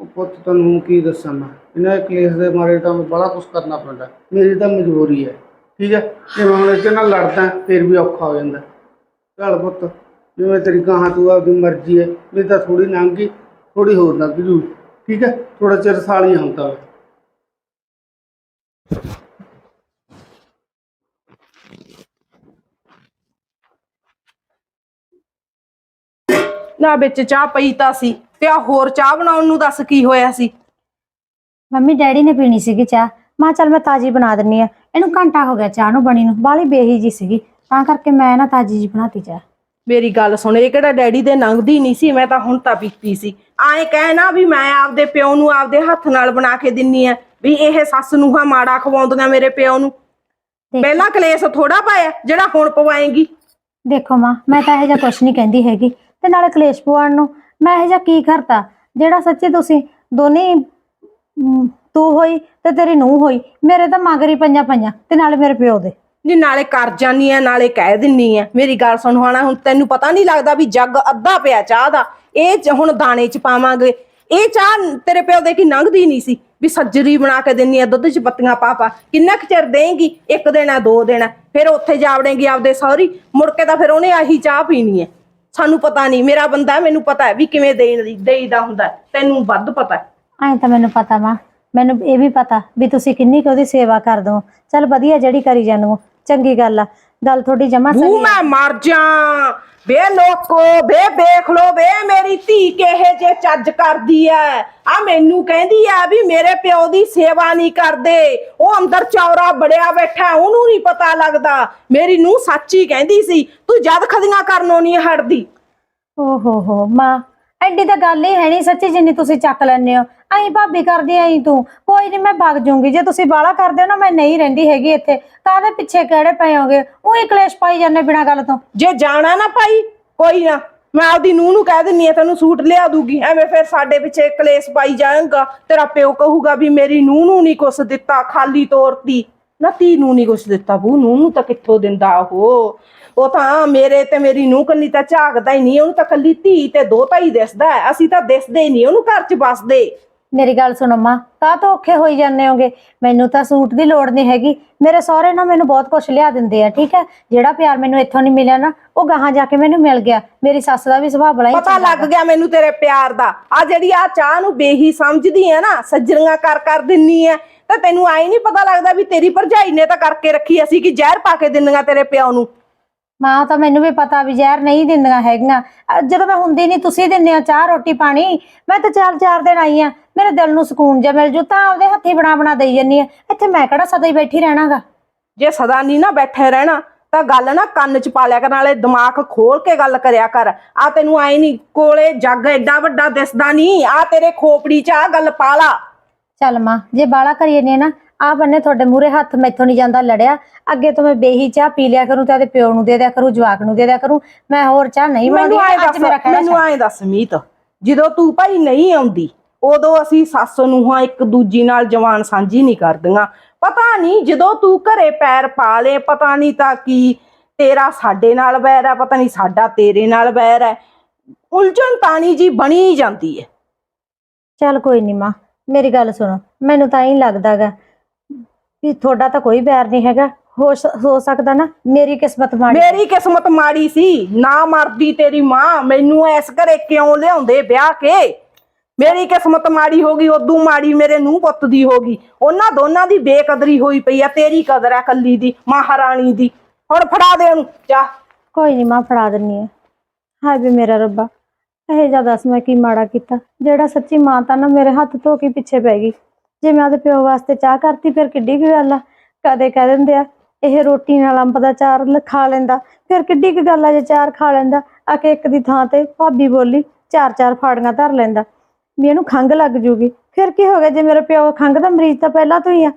[SPEAKER 3] ਉਹ ਪੁੱਤ ਤੈਨੂੰ ਕੀ ਦੱਸਾਂ ਮੈਂ? ਇਹਨਾਂ ਦੇ ਕਲੇਸ਼ ਦੇ ਮਾਰੇ ਤਾਂ ਬੜਾ ਕੁਝ ਕਰਨਾ ਪੈਂਦਾ। ਮੇਰੀ ਤਾਂ ਮਜਬੂਰੀ ਹੈ। ਠੀਕ ਹੈ? ਜੇ ਮੈਂ ਹੁਣ ਇਹਦੇ ਨਾਲ ਲੜਦਾ ਫਿਰ ਵੀ ਔਖਾ ਹੋ ਜਾਂਦਾ। ਚੱਲ ਪੁੱਤ ਜਿਵੇਂ ਤਰੀਕਾ ਕਹਾਂ ਤੂੰ ਆਪਦੀ ਮਰਜ਼ੀ ਹੈ ਵੀ ਤਾਂ ਥੋੜੀ ਲੰਘ ਗਈ ਥੋੜੀ ਹੋਰ ਲੰਘ ਜੂ ਠੀਕ ਹੈ? ਥੋੜਾ ਚਿਰ ਸਾਲੀ ਹੁੰਦਾ
[SPEAKER 1] ਨਾ ਵਿੱਚ ਚਾਹ ਪੀਤਾ ਸੀ ਤੇ ਆ ਹੋਰ ਚਾਹ ਬਣਾਉਣ ਨੂੰ ਦੱਸ ਕੀ ਹੋਇਆ ਸੀ?
[SPEAKER 5] ਮੰਮੀ ਡੈਡੀ ਨੇ ਪੀਣੀ ਸੀਗੀ ਚਾਹ। ਮੈਂ ਕਿਹਾ ਚੱਲ ਮੈਂ ਤਾਜ਼ੀ ਬਣਾ ਦਿੰਨੀ ਆ। ਇਹਨੂੰ ਘੰਟਾ ਹੋ ਗਿਆ ਚਾਹ ਨੂੰ ਬਣੀ ਨੂੰ ਬਾਲੀ ਬੇਹੀ ਜੀ ਸੀਗੀ। ਤਾਂ ਕਰਕੇ ਮੈਂ ਨਾ ਤਾਜੀ ਜੀ ਬਣਾਤੀ ਚਾਹ।
[SPEAKER 1] ਮੇਰੀ ਗੱਲ ਸੁਣ ਇਹ ਕਿਹੜਾ ਡੈਡੀ ਦੇ ਨੰਗਦੀ ਨਹੀਂ ਸੀ ਮੈਂ ਤਾਂ ਹੁਣ ਤਾਂ ਪੀਤੀ ਸੀ। ਆਏ ਕਹਿ ਨਾ ਵੀ ਮੈਂ ਆਪਦੇ ਪਿਓ ਨੂੰ ਆਪਦੇ ਹੱਥ ਨਾਲ ਬਣਾ ਕੇ ਦਿੰਨੀ ਆ ਵੀ ਇਹ ਸੱਸ ਨੂੰ ਹਾਂ ਮਾੜਾ ਖਵਾਉਂਦੀਆਂ ਮੇਰੇ ਪਿਓ ਨੂੰ। ਪਹਿਲਾਂ ਕਲੇਸ਼ ਥੋੜਾ ਪਾਇਆ ਜਿਹੜਾ ਹੁਣ ਪਵਾਏਗੀ।
[SPEAKER 5] ਦੇਖੋ ਮਾਂ ਮੈਂ ਤਾਂ ਇਹ ਜਿਹਾ ਕੁਛ ਨਹੀਂ ਕਹਿੰਦੀ ਹੈਗੀ ਤੇ ਨਾਲੇ ਕਲੇਸ਼ ਪਵਾਉਣ ਨੂੰ ਮੈਂ ਇਹ ਜਿਹਾ ਕੀ ਕਰਤਾ? ਜਿਹੜਾ ਸੱਚੇ ਤੁਸੀਂ ਦੋਨੇ ਤੂੰ ਹੋਈ ਤੇ ਤੇਰੀ ਨੂੰਹ ਹੋਈ ਮੇਰੇ ਤਾਂ ਮਗਰ ਹੀ ਪੰਜਾਂ ਪੰਜਾਂ ਤੇ ਨਾਲੇ ਮੇਰੇ ਪਿਓ ਦੇ।
[SPEAKER 1] ਨੀ ਨਾਲੇ ਕਰ ਜਾਨੀ ਆ ਨਾਲੇ ਕਹਿ ਦਿੰਨੀ ਆ ਮੇਰੀ ਗੱਲ ਸੁਣ ਹਾਣਾ ਹੁਣ ਤੈਨੂੰ ਪਤਾ ਨਹੀਂ ਲੱਗਦਾ ਵੀ ਜੱਗ ਅੱਧਾ ਪਿਆ ਚਾਹ ਦਾ। ਇਹ ਚ ਹੁਣ ਦਾਣੇ ਚ ਪਾਵਾਂਗੇ। ਇਹ ਚਾਹ ਤੇਰੇ ਪਿਓ ਦੇ ਕੀ ਲੰਘਦੀ ਨਹੀਂ ਸੀ? ਵੀ ਸੱਜਰੀ ਬਣਾ ਕੇ ਦਿੰਨੀ ਆ ਦੁੱਧ ਚ ਪੱਤੀਆਂ ਪਾ ਪਾ। ਕਿੰਨਾ ਕੁ ਚਿਰ ਦੇਂਗੀ? ਇੱਕ ਦਿਨ ਆ ਦੋ ਦਿਨ ਫਿਰ ਉੱਥੇ ਜਾਵੜੇਂਗੀ ਆਪਦੇ ਸਹੁਰੀ। ਮੁੜ ਕੇ ਤਾਂ ਫਿਰ ਉਹਨੇ ਆਹੀ ਚਾਹ ਪੀਣੀ ਹੈ ਸਾਨੂੰ ਪਤਾ ਨਹੀਂ ਮੇਰਾ ਬੰਦਾ ਮੈਨੂੰ ਪਤਾ ਹੈ ਵੀ ਕਿਵੇਂ ਦੇਈ ਦੇਈਦਾ ਹੁੰਦਾ। ਤੈਨੂੰ ਵੱਧ ਪਤਾ।
[SPEAKER 5] ਐਂ ਤਾਂ ਮੈਨੂੰ ਪਤਾ ਵਾ। ਮੈਨੂੰ ਇਹ ਵੀ ਪਤਾ ਵੀ ਤੁਸੀਂ ਕਿੰਨੀ ਕੁ ਉਹਦੀ ਸੇਵਾ ਕਰਦੇ ਹੋ। ਚਲ ਵਧੀਆ ਜਿਹੜੀ ਕਰੀ ਜਾਂਦੇ ਹੋ ਚੰਗੀ ਗੱਲ ਆ। ਗੱਲ ਤੁਹਾਡੀ ਜਮਾ ਸਹੀ ਆ।
[SPEAKER 1] ਮੈਂ ਮਰ ਜਾ ਵੇ ਲੋਕੋ ਵੇ ਦੇਖ ਲੋ ਵੇ ਮੇਰੀ ਧੀ ਕਿਹੇ ਜੇ ਚੱਜ ਕਰਦੀ ਐ। ਆ ਮੈਨੂੰ ਕਹਿੰਦੀ ਆ ਵੀ ਮੇਰੇ ਪਿਓ ਦੀ ਸੇਵਾ ਨਹੀਂ ਕਰਦੇ। ਉਹ ਅੰਦਰ ਚੌਰਾ ਬੜਿਆ ਬੈਠਾ ਉਹਨੂੰ ਨਹੀਂ ਪਤਾ ਲੱਗਦਾ। ਮੇਰੀ ਨੂੰ ਸੱਚੀ ਕਹਿੰਦੀ ਸੀ ਤੂੰ ਜਦ ਖਦੀਆਂ ਕਰਨੋਂ ਨਹੀਂ ਹਟਦੀ।
[SPEAKER 5] ਓ ਹੋ ਹੋ ਮਾਂ। ਐਡੀ ਤਾਂ ਗੱਲ ਹੀ ਹੈ ਨਹੀਂ ਸੱਚੀ ਜਿੰਨੀ ਤੁਸੀਂ ਚੱਕ ਲੈਂਦੇ ਹੋ। ਐਂ ਭਾਬੀ ਕਰਦੀ ਐਂ ਤੂੰ। ਕੋਈ ਨਹੀਂ ਮੈਂ ਭੱਗ ਜੂੰਗੀ ਜੇ ਤੁਸੀਂ ਬਾਲਾ ਕਰਦੇ ਹੋ ਨਾ, ਮੈਂ ਨਹੀਂ ਰਹਿੰਦੀ ਹੈਗੀ ਇੱਥੇ। ਕਾਹਦੇ ਪਿੱਛੇ ਕਿਹੜੇ ਪਏ ਹੋਗੇ? ਉਹੀ ਕਲੇਸ਼ ਪਾਈ ਜਾਂਦੇ ਬਿਨਾਂ ਗੱਲ ਤੋਂ।
[SPEAKER 1] ਜੇ ਜਾਣਾ ਨਾ ਭਾਈ, ਕੋਈ ਨਾ। ਮੈਂ ਆਪਦੀ ਨੂੰਹ ਨੂੰ ਕਹਿ ਦਿੰਨੀ ਆ, ਤੈਨੂੰ ਸੂਟ ਲਿਆ ਦੂਗੀ। ਐਵੇਂ ਫਿਰ ਸਾਡੇ ਪਿੱਛੇ ਕਲੇਸ਼ ਪਾਈ ਜਾਏਗਾ। ਤੇਰਾ ਪਿਓ ਕਹੂਗਾ ਵੀ ਮੇਰੀ ਨੂੰਹ ਨੂੰ ਨਹੀਂ ਕੁਛ ਦਿੱਤਾ, ਖਾਲੀ ਤੋਰਤੀ ਨਾ ਧੀ ਨੂੰ ਨਹੀਂ ਕੁਛ ਦਿੱਤਾ ਬੂ ਨੂੰ ਤਾਂ ਕਿੱਥੋਂ ਦਿੰਦਾ ਉਹ? ਉਹ ਤਾਂ ਮੇਰੇ ਤੇ ਮੇਰੀ ਨੂੰਹ ਕੰਨੀ ਤਾਂ ਝਾਕਦਾ ਹੀ ਨਹੀਂ ਉਹਨੂੰ ਤਾਂ ਕੱਲੀ ਧੀ ਤੇ ਦੋਤਾ ਹੀ ਦਿਸਦਾ ਹੈ। ਅਸੀਂ ਤਾਂ ਦਿਸਦੇ ਹੀ ਨਹੀਂ ਉਹਨੂੰ ਘਰ 'ਚ ਬਸਦੇ
[SPEAKER 5] ਮੇਰੀ ਗੱਲ ਸੁਣੋ ਮਾਂ ਕਾਹ ਤੋਂ ਔਖੇ ਹੋਈ ਜਾਂਦੇ ਹੋਗੇ? ਮੈਨੂੰ ਤਾਂ ਸੂਟ ਦੀ ਲੋੜ ਨਹੀਂ ਹੈਗੀ। ਮੇਰੇ ਸਹੁਰੇ ਨਾ ਮੈਨੂੰ ਬਹੁਤ ਕੁਝ ਲਿਆ ਦਿੰਦੇ ਆ ਠੀਕ ਹੈ? ਜਿਹੜਾ ਪਿਆਰ ਮੈਨੂੰ ਇੱਥੋਂ ਨਹੀਂ ਮਿਲਿਆ ਨਾ ਉਹ ਗਾਹਾਂ ਜਾ ਕੇ ਮੈਨੂੰ ਮਿਲ ਗਿਆ। ਮੇਰੀ ਸੱਸ ਦਾ ਵੀ ਸੁਭਾਅ ਬੜਾ ਹੀ
[SPEAKER 1] ਪਤਾ
[SPEAKER 5] ਚੰਗਾ
[SPEAKER 1] ਲੱਗ ਗਿਆ ਮੈਨੂੰ ਤੇਰੇ ਪਿਆਰ ਦਾ। ਆ ਜਿਹੜੀ ਆ ਚਾਹ ਨੂੰ ਬੇਹੀ ਸਮਝਦੀ ਹੈ ਨਾ ਸੱਜਰੀਆਂ ਕਰ ਕਰ ਦਿੰਨੀ ਐ ਤਾਂ ਤੈਨੂੰ ਆਈ ਨਹੀਂ ਪਤਾ ਲੱਗਦਾ ਵੀ ਤੇਰੀ ਭਰਜਾਈ ਨੇ ਤਾਂ ਕਰਕੇ ਰੱਖੀ ਅਸੀਂ ਕਿ ਜ਼ਹਿਰ ਪਾ ਕੇ ਦਿੰਨੀਆਂ ਤੇਰੇ ਪਿਓ ਨੂੰ?
[SPEAKER 5] ਮਾਂ ਤਾਂ ਮੈਨੂੰ ਵੀ ਪਤਾ ਵੀ ਜ਼ਹਿਰ ਨਹੀਂ ਦਿੰਦੀਆਂ ਹੈਗੀਆਂ। ਅਹ ਜਦੋਂ ਮੈਂ ਹੁੰਦੀ ਨਹੀਂ ਤੁਸੀਂ ਦਿੰਦੇ ਹੋ ਚਾਹ ਰੋਟੀ ਪਾਣੀ? ਮੈਂ ਤਾਂ ਚਾਰ ਚਾਰ ਦਿਨ ਆਈ ਆ। ਮੇਰੇ ਦਿਲ ਨੂੰ ਸਕੂਨ ਜਿਹਾ ਮਿਲ ਜੂ ਤਾਂ ਉਹਦੇ ਹੱਥੀ ਬਣਾ ਬਣਾ ਦੇਈ ਜੰਨੀ ਆ। ਇੱਥੇ ਮੈਂ ਕਿਹੜਾ ਸਦਾ ਹੀ ਬੈਠੀ ਰਹਿਣਾਗਾ?
[SPEAKER 1] ਜੇ ਸਦਾ ਨਹੀਂ ਨਾ ਬੈਠੇ ਰਹਿਣਾ ਤਾਂ ਗੱਲ ਨਾ ਕੰਨ 'ਚ ਪਾ ਲਿਆ ਕਰ ਨਾਲੇ ਦਿਮਾਗ ਖੋਲ ਕੇ ਗੱਲ ਕਰਿਆ ਕਰ। ਆ ਤੈਨੂੰ ਆਈ ਨਹੀਂ ਕੋਲੇ ਜੱਗ ਐਡਾ ਵੱਡਾ ਦਿਸਦਾ ਨਹੀਂ ਆ ਤੇਰੇ ਖੋਪੜੀ 'ਚ ਆ ਗੱਲ ਪਾ ਲਾ
[SPEAKER 5] ਚੱਲ ਮਾਂ ਜੇ ਬਾਲਾ ਕਰੀਏ ਨੇ ਨਾ ਆ ਬੰਨੇ ਤੁਹਾਡੇ ਮੂਰੇ ਹੱਥ ਮੈਥੋਂ ਨਹੀਂ ਜਾਂਦਾ ਲੜਿਆ। ਅੱਗੇ ਤੋਂ ਮੈਂ ਬੇਹੀ ਚਾਹ ਪੀ ਲਿਆ ਕਰੂੰ ਤੇ ਆਦੇ ਪਿਓ ਨੂੰ ਦੇ ਦਿਆ ਕਰੂ ਜਵਾਕ ਨੂੰ ਦੇ ਦਿਆ ਕਰੂੰ। ਮੈਂ ਹੋਰ ਚਾਹ ਨਹੀਂ
[SPEAKER 1] ਮੈਨੂੰ ਆਏ
[SPEAKER 5] ਅੱਜ
[SPEAKER 1] ਦੱਸ
[SPEAKER 5] ਮੇਰਾ ਕਹਿਣਾ
[SPEAKER 1] ਮੈਨੂੰ ਆਏ ਦੱਸ ਮੀਤ ਜਦੋਂ ਤੂੰ ਭਾਈ ਨਹੀਂ ਆਉਂਦੀ ਉਦੋਂ ਅਸੀਂ ਸੱਸ ਨੂੰ ਹਾਂ ਇੱਕ ਦੂਜੀ ਨਾਲ ਜਵਾਨ ਸਾਂਝੀ ਨਹੀਂ ਕਰਦੀਆਂ। ਪਤਾ ਨਹੀਂ ਜਦੋਂ ਤੂੰ ਘਰੇ ਪੈਰ ਪਾ ਲੇ ਪਤਾ ਨਹੀਂ ਤਾਂ ਕੀ ਤੇਰਾ ਸਾਡੇ ਨਾਲ ਵੈਰ ਹੈ ਪਤਾ ਨਹੀਂ ਸਾਡਾ ਤੇਰੇ ਨਾਲ ਵੈਰ ਹੈ। ਉਲਝਣ ਤਾਣੀ ਜੀ ਬਣੀ ਜਾਂਦੀ ਹੈ।
[SPEAKER 5] ਚੱਲ ਕੋਈ ਨਹੀਂ ਮਾਂ ਮੇਰੀ ਗੱਲ ਸੁਣੋ ਮੈਨੂੰ ਤਾਂ ਹੀ ਲੱਗਦਾਗਾ ਵੀ ਤੁਹਾਡਾ ਤਾਂ ਕੋਈ ਬੈਰ ਨਹੀਂ ਹੈਗਾ। ਹੋ ਸ- ਹੋ ਸਕਦਾ ਨਾ ਮੇਰੀ ਕਿਸਮਤ ਮਾੜੀ
[SPEAKER 1] ਮੇਰੀ ਕਿਸਮਤ ਮਾੜੀ ਸੀ ਨਾ ਮਰਦੀ ਤੇਰੀ ਮਾਂ ਮੈਨੂੰ ਐਸ ਘਰੇ ਕਿਉਂ ਲਿਆਉਂਦੇ ਵਿਆਹ ਕੇ? ਮੇਰੀ ਕਿਸਮਤ ਮਾੜੀ ਹੋ ਗਈ ਉਦੋਂ ਮਾੜੀ ਮੇਰੇ ਨੂੰਹ ਪੁੱਤ ਦੀ ਹੋ ਗਈ। ਉਹਨਾਂ ਦੋਨਾਂ ਦੀ ਬੇਕਦਰੀ ਹੋਈ ਪਈ ਆ ਤੇਰੀ ਕਦਰ ਆ ਕੱਲੀ ਦੀ ਮਹਾਰਾਣੀ ਦੀ। ਹੁਣ ਫੜਾ ਦੇ ਉਹਨੂੰ ਜਾ।
[SPEAKER 5] ਕੋਈ ਨਹੀਂ ਮਾਂ ਫੜਾ ਦਿੰਨੀ ਆ। ਹਾਏ ਵੀ ਮੇਰਾ ਰੱਬਾ। ਇਹ ਜਿਹਾ ਦੱਸ ਮੈਂ ਕੀ ਮਾੜਾ ਕੀਤਾ। ਜਿਹੜਾ ਸੱਚੀ ਮਾਂ ਤਾਂ ਨਾ ਮੇਰੇ ਹੱਥ ਧੋ ਕੇ ਪਿੱਛੇ ਪੈ ਗਈ। ਜੇ ਮੈਂ ਉਹਦੇ ਪਿਓ ਵਾਸਤੇ ਚਾਹ ਕਰਤੀ, ਫਿਰ ਕਿੱਡੀ ਕੁ ਗੱਲ ਆ। ਕਦੇ ਕਹਿ ਦਿੰਦੇ ਆ, ਇਹ ਰੋਟੀ ਨਾਲ ਅੰਬ ਦਾ ਚਾਰ ਖਾ ਲੈਂਦਾ, ਫਿਰ ਕਿੱਡੀ ਕੁ ਗੱਲ ਆ ਜੇ ਚਾਰ ਖਾ ਲੈਂਦਾ। ਆ ਕੇ ਇੱਕ ਦੀ ਥਾਂ ਤੇ ਭਾਬੀ ਬੋਲੀ, ਚਾਰ ਚਾਰ ਫਾੜੀਆਂ ਧਰ ਲੈਂਦਾ। ਵੀ ਇਹਨੂੰ ਖੰਘ ਲੱਗ ਜੂਗੀ। ਫਿਰ ਕੀ ਹੋ ਗਿਆ ਜੇ ਮੇਰਾ ਪਿਓ ਖੰਘ ਦਾ ਮਰੀਜ਼ ਤਾਂ ਪਹਿਲਾਂ ਤੋਂ ਹੀ ਆ।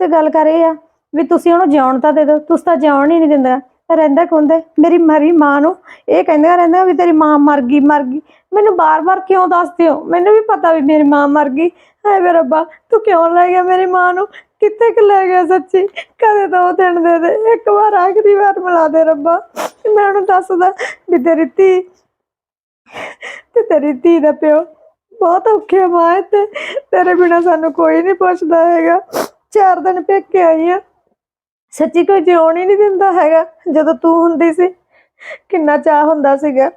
[SPEAKER 5] ਤੇ ਗੱਲ ਕਰ ਇਹ ਆ, ਵੀ ਤੁਸੀਂ ਉਹਨੂੰ ਜਿਉਣ ਤਾਂ ਦੇ ਦਿਓ, ਤੁਸੀਂ ਤਾਂ ਜਿਉਣ ਹੀ ਨਹੀਂ ਦਿੰਦਾ। ਰਹਿੰਦਾ ਕਹਿੰਦੇ ਮੇਰੀ ਮਰੀ ਮਾਂ ਨੂੰ। ਇਹ ਕਹਿੰਦਾ ਰਹਿੰਦਾ ਵੀ ਤੇਰੀ ਮਾਂ ਮਰ ਗਈ ਮਰ ਗਈ। ਮੈਨੂੰ ਬਾਰ-ਬਾਰ ਕਿਉਂ ਦੱਸਦੇ ਹੋ ਮੈਨੂੰ ਵੀ ਪਤਾ ਵੀ ਮੇਰੀ ਮਾਂ ਮਰ ਗਈ। ਹਾਏ ਵੇ ਰੱਬਾ, ਤੂੰ ਕਿਉਂ ਲੈ ਗਿਆ ਮੇਰੀ ਮਾਂ ਨੂੰ? ਕਿੱਥੇ ਕਿ ਲੈ ਗਿਆ ਸੱਚੀ? ਕਦੇ ਦੋ ਦਿਨ ਦੇ ਦੇ। ਇੱਕ ਵਾਰ ਆਖਰੀ ਵਾਰ ਮਿਲਾ ਦੇ ਰੱਬਾ। ਮੈਂ ਉਹਨੂੰ ਦੱਸਦਾ ਵੀ ਤੇਰੀ ਧੀ, ਤੇ ਤੇਰੀ ਧੀ ਦਾ ਪਿਓ ਬਹੁਤ ਔਖੇ ਮਾਂ ਤੇ। ਤੇਰੇ ਬਿਨਾ ਸਾਨੂੰ ਕੋਈ ਨਹੀਂ ਪੁੱਛਦਾ ਹੈਗਾ। ਚਾਰ ਦਿਨ ਪੇਕੇ ਆਈ ਆ। ਸੱਚੀ ਕੋਈ ਜਿਉਣ ਹੀ ਨਹੀਂ ਦਿੰਦਾ ਹੈਗਾ, ਜਦੋਂ ਤੂੰ ਹੁੰਦੀ ਸੀ। ਕਿੰਨਾ ਚਾਹ ਹੁੰਦਾ ਸੀਗਾ।